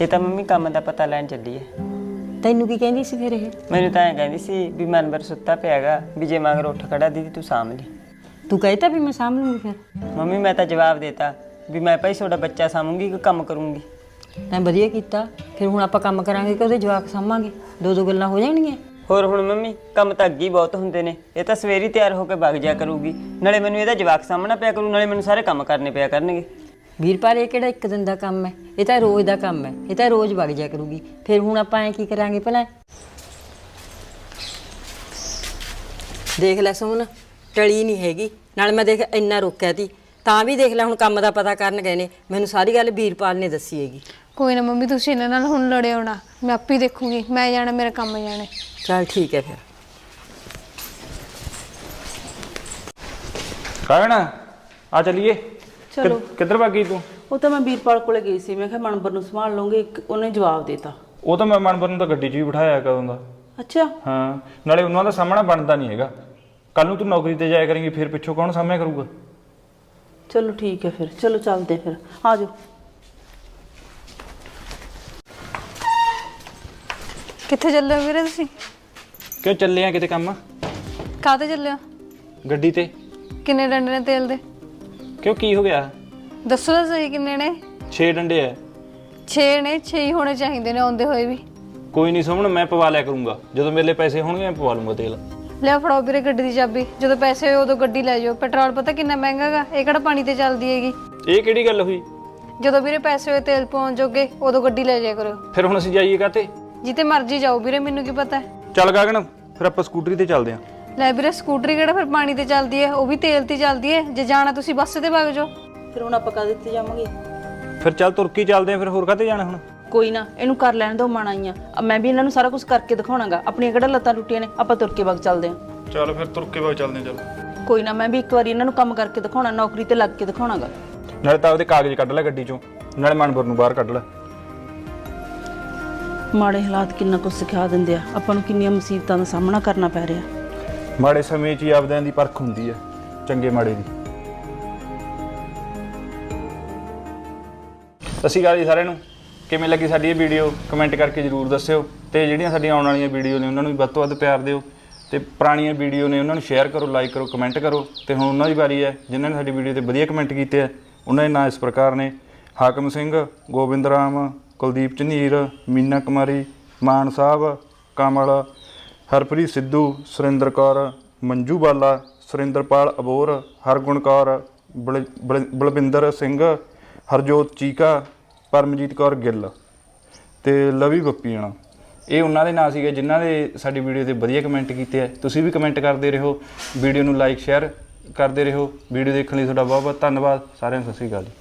ਇਹ ਤਾਂ ਮੰਮੀ ਕੰਮ ਦਾ ਪਤਾ ਲੈਣ ਚੱਲੀ ਹੈ। ਤੈਨੂੰ ਕੀ ਕਹਿੰਦੀ ਸੀ ਫਿਰ ਇਹ? ਮੈਨੂੰ ਤਾਂ ਐਂ ਕਹਿੰਦੀ ਸੀ ਵੀ ਮਨਵਰ ਸੁੱਤਾ ਪਿਆਗਾ ਵੀ ਜੇ ਮਗਰ ਉੱਠ ਖੜਾ ਦੀਦੀ ਤੂੰ ਸਾਂਭ ਲਈ। ਤੂੰ ਕਹਿਤਾ ਵੀ ਮੈਂ ਸਾਂਭ ਲੂੰਗੀ ਫਿਰ। ਮੰਮੀ ਮੈਂ ਤਾਂ ਜਵਾਬ ਦੇਤਾ ਵੀ ਮੈਂ ਭਾਈ ਤੁਹਾਡਾ ਬੱਚਾ ਸਾਂਭੂਗੀ ਕਿ ਕੰਮ ਕਰੂੰਗੀ? ਤੈਂ ਵਧੀਆ ਕੀਤਾ ਫਿਰ ਹੁਣ ਆਪਾਂ ਕੰਮ ਕਰਾਂਗੇ ਕਿ ਉਹਦੇ ਜਵਾਕ ਸਾਂਭਾਂਗੇ? ਦੋ ਦੋ ਗੱਲਾਂ ਹੋ ਜਾਣਗੀਆਂ। ਹੋਰ ਹੁਣ ਮੰਮੀ ਕੰਮ ਤਾਂ ਅੱਗੇ ਹੀ ਬਹੁਤ ਹੁੰਦੇ ਨੇ। ਇਹ ਤਾਂ ਸਵੇਰੀ ਤਿਆਰ ਹੋ ਕੇ ਵਗ ਜਾ ਕਰੂਗੀ। ਨਾਲੇ ਮੈਨੂੰ ਇਹਦਾ ਜਵਾਕ ਸਾਹਮਣਾ ਪਿਆ ਕਰੂ ਨਾਲੇ ਮੈਨੂੰ ਸਾਰੇ ਕੰਮ ਕਰਨੇ ਪਿਆ ਕਰਨਗੇ। ਵੀਰਪਾਲ ਇਹ ਕਿਹੜਾ ਇੱਕ ਦਿਨ ਦਾ ਕੰਮ ਹੈ? ਇਹ ਤਾਂ ਰੋਜ਼ ਦਾ ਕੰਮ ਹੈ। ਇਹ ਤਾਂ ਰੋਜ਼ ਵਗ ਜਾ ਕਰੂਗੀ। ਫਿਰ ਹੁਣ ਆਪਾਂ ਐ ਕੀ ਕਰਾਂਗੇ ਭਲਾ? ਦੇਖ ਲੈ ਸੁਮਨ ਟਲੀ ਨਹੀਂ ਹੈਗੀ। ਨਾਲ ਮੈਂ ਦੇਖ ਇੰਨਾ ਰੋਕਿਆ ਤੀ। ਤਾਂ ਵੀ ਦੇਖ ਲੈ ਹੁਣ ਕੰਮ ਦਾ ਪਤਾ ਕਰਨ ਗਏ ਨੇ। ਮੈਨੂੰ ਸਾਰੀ ਗੱਲ ਵੀਰਪਾਲ ਨੇ ਦੱਸੀ ਹੈਗੀ। ਕੋਈ ਨਾ ਮੰਮੀ ਤੁਸੀਂ ਇਹਨਾਂ ਨਾਲ ਹੁਣ ਲੜਿਓ ਨਾ। ਮੈਂ ਆਪੇ ਦੇਖੂੰਗੀ ਮੈਂ ਜਾਣਾ ਮੇਰਾ ਕੰਮ ਜਾਣੇ। ਚਲ ਠੀਕ ਹੈ ਫਿਰ। ਕਾਹਨ? ਆ ਚਲੀਏ। ਚਲੋ। ਕਿੱਧਰ ਭੱਗ ਗਈ ਤੂੰ? ਉਹ ਤਾਂ ਮੈਂ ਵੀਰਪਾਲ ਕੋਲੇ ਗਈ ਸੀ ਮੈਂ ਕਿਹਾ ਮਨਬਰ ਨੂੰ ਸੰਭਾਲ ਲਵਾਂਗੇ ਇੱਕ ਉਹਨੇ ਜਵਾਬ ਦੇਤਾ। ਉਹ ਤਾਂ ਮੈਂ ਮਨਵਰ ਨੂੰ ਤਾਂ ਗੱਡੀ 'ਚ ਹੀ ਬਿਠਾਇਆ ਕਦੋਂ ਦਾ ਅੱਛਾ। ਹਾਂ ਨਾਲੇ ਉਹਨਾਂ ਦਾ ਸਾਹਮਣਾ ਬਣਦਾ ਨਹੀਂ ਹੈਗਾ। ਕੱਲ ਨੂੰ ਤੂੰ ਨੌਕਰੀ ਤੇ ਜਾਇਆ ਕਰੇਂਗੀ ਫਿਰ ਪਿੱਛੋਂ ਕੌਣ ਸਾਹਮਣੇ ਕਰੂਗਾ? ਚਲੋ ਠੀਕ ਹੈ ਫਿਰ ਚਲੋ ਚੱਲਦੇ ਫਿਰ। ਆ ਜਾਓ। ਕਿੱਥੇ ਚੱਲੇ ਹੋ ਵੀਰੇ ਤੁਸੀਂ? ਕਿਉਂ ਚੱਲੇ ਆ ਕਿਤੇ ਕੰਮ? ਕਾਹਤੇ ਚੱਲੇ ਹੋ? ਗੱਡੀ ਤੇ। ਕਿੰਨੇ ਡੰਡੇ ਨੇ ਤੇਲ ਦੇ? ਕਿਉਂ ਕੀ ਹੋ ਗਿਆ? ਦੱਸੋ ਤਾਂ ਸਹੀ ਕਿੰਨੇ ਨੇ। 6 ਡੰਡੇ ਐ 6 ਨੇ 6 ਹੀ ਹੋਣੇ ਚਾਹੀਦੇ ਨੇ ਆਉਂਦੇ ਹੋਏ ਵੀ। ਕੋਈ ਨਹੀਂ ਸੁਮਣ ਮੈਂ ਪਵਾ ਲਿਆ ਕਰੂੰਗਾ। ਜਦੋਂ ਮੇਰੇ ਲਈ ਪੈਸੇ ਹੋਣਗੇ ਮੈਂ ਪਵਾ ਲੂੰਗਾ ਤੇਲ। ਲਿਆ ਫੜਾਓ ਵੀਰੇ ਗੱਡੀ ਦੀ ਚਾਬੀ। ਜਦੋਂ ਪੈਸੇ ਹੋਏ ਉਦੋਂ ਗੱਡੀ ਲੈ ਜਾਓ। ਪੈਟਰੋਲ ਪਤਾ ਕਿੰਨਾ ਮਹਿੰਗਾ ਗਾ ਇਹ ਕਿਹੜਾ ਪਾਣੀ ਤੇ ਚੱਲਦੀ ਹੈਗੀ? ਇਹ ਕਿਹੜੀ ਗੱਲ ਹੋਈ? ਜਦੋਂ ਵੀਰੇ ਪੈਸੇ ਹੋਏ ਤੇਲ ਪਾਉਣ ਜੋਗੇ ਉਦੋਂ ਗੱਡੀ ਲੈ ਜਾਇਆ ਕਰੋ। ਫਿਰ ਹੁਣ ਅਸੀਂ ਜਾਈਏ ਕਾਤੇ ਜਿੱਤੇ ਮਰਜ਼ੀ ਜਾਓ ਵੀਰੇ ਮੈਨੂੰ ਕੀ ਪਤਾ? ਹੈ ਚੱਲ ਗਗਨ ਫਿਰ ਆਪਾਂ ਸਕੂਟਰੀ ਤੇ ਚੱਲਦੇ ਆਂ। ਲੈ ਵੀਰੇ ਸਕੂਟਰੀ ਕਿਹੜਾ ਫਿਰ ਪਾਣੀ ਤੇ ਚੱਲਦੀ ਹੈ ਉਹ ਵੀ ਤੇਲ ਤੇ ਚੱਲਦੀ ਹੈ ਜੇ ਜਾਣਾ ਤੁਸੀਂ ਬੱਸ ਤੇ ਵਗ ਜਾਓ। ਫਿਰ ਹੁਣ ਆਪਾਂ ਕਾਹਦੇ ਤੇ ਜਾਵਾਂਗੇ? ਫਿਰ ਚੱਲ ਤੁਰਕੀ ਚੱਲਦੇ ਆਂ ਫਿਰ ਹੋਰ ਕਾਤੇ ਜਾਣਾ ਹੁਣ? ਕੋਈ ਨਾ ਇਹਨੂੰ ਕਰ ਲੈਣ ਦੋ ਮਾਣਾਈਆਂ ਮੈਂ ਵੀ ਇਹਨਾਂ ਨੂੰ ਸਾਰਾ ਕੁਝ ਕਰਕੇ ਦਿਖਾਉਣਾਗਾ। ਆਪਣੀਆਂ ਕਿਹੜਾ ਲੱਤਾਂ ਟੁੱਟੀਆਂ ਨੇ? ਆਪਾਂ ਤੁਰ ਕੇ ਵਗ ਚੱਲਦੇ ਹਾਂ ਚੱਲ ਫਿਰ ਤੁਰ ਕੇ ਬਾਅਦ ਚੱਲਦੇ ਆਂ ਚੱਲ। ਕੋਈ ਨਾ ਮੈਂ ਵੀ ਇੱਕ ਵਾਰੀ ਇਹਨਾਂ ਨੂੰ ਕੰਮ ਕਰਕੇ ਦਿਖਾਉਣਾ ਨੌਕਰੀ ਤੇ ਲੱਗ ਕੇ ਦਿਖਾਉਣਾਗਾ। ਨਾਲੇ ਤਾਂ ਉਹਦੇ ਕਾਗਜ਼ ਕੱਢ ਲੈ ਗੱਡੀ ਚੋਂ। ਨਾਲੇ ਮਨਪੁਰ ਨੂੰ ਬਾਹਰ ਕੱਢ ਲੈ। ਮਾੜੇ ਹਾਲਾਤ ਕਿੰਨਾ ਕੁਝ ਸਿਖਾ ਦਿੰਦੇ ਆ? ਆਪਾਂ ਨੂੰ ਕਿੰਨੀਆਂ ਮੁਸੀਬਤਾਂ ਦਾ ਸਾਹਮਣਾ ਕਰਨਾ ਪੈ ਰਿਹਾ? ਮਾੜੇ ਸਮੇਂ 'ਚ ਹੀ ਆਪਦਿਆਂ ਦੀ ਪਰਖ ਹੁੰਦੀ ਹੈ ਚੰਗੇ ਮਾੜੇ ਦੀ। ਸਤਿ ਸ਼੍ਰੀ ਅਕਾਲ ਜੀ ਸਾਰਿਆਂ ਨੂੰ। ਕਿਵੇਂ ਲੱਗੀ ਸਾਡੀ ਇਹ ਵੀਡੀਓ ਕਮੈਂਟ ਕਰਕੇ ਜਰੂਰ ਦੱਸਿਓ। ਤੇ ਜਿਹੜੀਆਂ ਸਾਡੀਆਂ ਆਉਣ ਵਾਲੀਆਂ ਵੀਡੀਓ ਨੇ, ਉਹਨਾਂ ਨੂੰ ਵੀ ਵੱਧ ਤੋਂ ਵੱਧ ਪਿਆਰ ਦਿਓ। ਤੇ ਪੁਰਾਣੀਆਂ ਵੀਡੀਓ ਨੇ, ਉਹਨਾਂ ਨੂੰ ਸ਼ੇਅਰ ਕਰੋ ਲਾਈਕ ਕਰੋ ਕਮੈਂਟ ਕਰੋ। ਤੇ ਹੁਣ ਉਹਨਾਂ ਦੀ ਵਾਰੀ ਹੈ, ਜਿਨ੍ਹਾਂ ਨੇ ਸਾਡੀ ਵੀਡੀਓ ਤੇ ਵਧੀਆ ਕਮੈਂਟ ਕੀਤੇ ਆ, ਉਹਨਾਂ ਦੇ ਨਾਂ ਇਸ ਪ੍ਰਕਾਰ ਨੇ। ਹਾਕਮ ਸਿੰਘ, ਗੋਬਿੰਦ ਰਾਮ ਕੁਲਦੀਪ ਝਨੀਰ, ਮੀਨਾ ਕੁਮਾਰੀ, ਮਾਨ ਸਾਹਿਬ, ਕਮਲ, ਹਰਪ੍ਰੀਤ ਸਿੱਧੂ, ਸੁਰਿੰਦਰ ਕੌਰ, ਮੰਜੂ ਬਾਲਾ, ਸੁਰਿੰਦਰਪਾਲ ਅਬੋਰ, ਹਰਗੁਣ ਕੌਰ, ਬਲ- ਬਲ- ਬਲਵਿੰਦਰ ਸਿੰਘ, ਹਰਜੋਤ ਚੀਕਾ, ਪਰਮਜੀਤ ਕੌਰ ਗਿੱਲ ਤੇ ਲਵੀ ਬੱਪੀਆਣਾ ਇਹ ਉਹਨਾਂ ਦੇ ਨਾਂ ਸੀਗੇ ਜਿਨ੍ਹਾਂ ਦੇ ਸਾਡੀ ਵੀਡੀਓ ਤੇ ਵਧੀਆ ਕਮੈਂਟ ਕੀਤੇ ਆ। ਤੁਸੀਂ ਵੀ ਕਮੈਂਟ ਕਰਦੇ ਰਹੋ, ਵੀਡੀਓ ਨੂੰ ਲਾਈਕ, ਸ਼ੇਅਰ ਕਰਦੇ ਰਹੋ। ਵੀਡੀਓ ਦੇਖਣ ਲਈ ਤੁਹਾਡਾ ਬਹੁਤ ਬਹੁਤ ਧੰਨਵਾਦ। ਸਾਰਿਆਂ ਨੂੰ ਸਤਿ ਸ਼੍ਰੀ ਅਕਾਲ ਜੀ।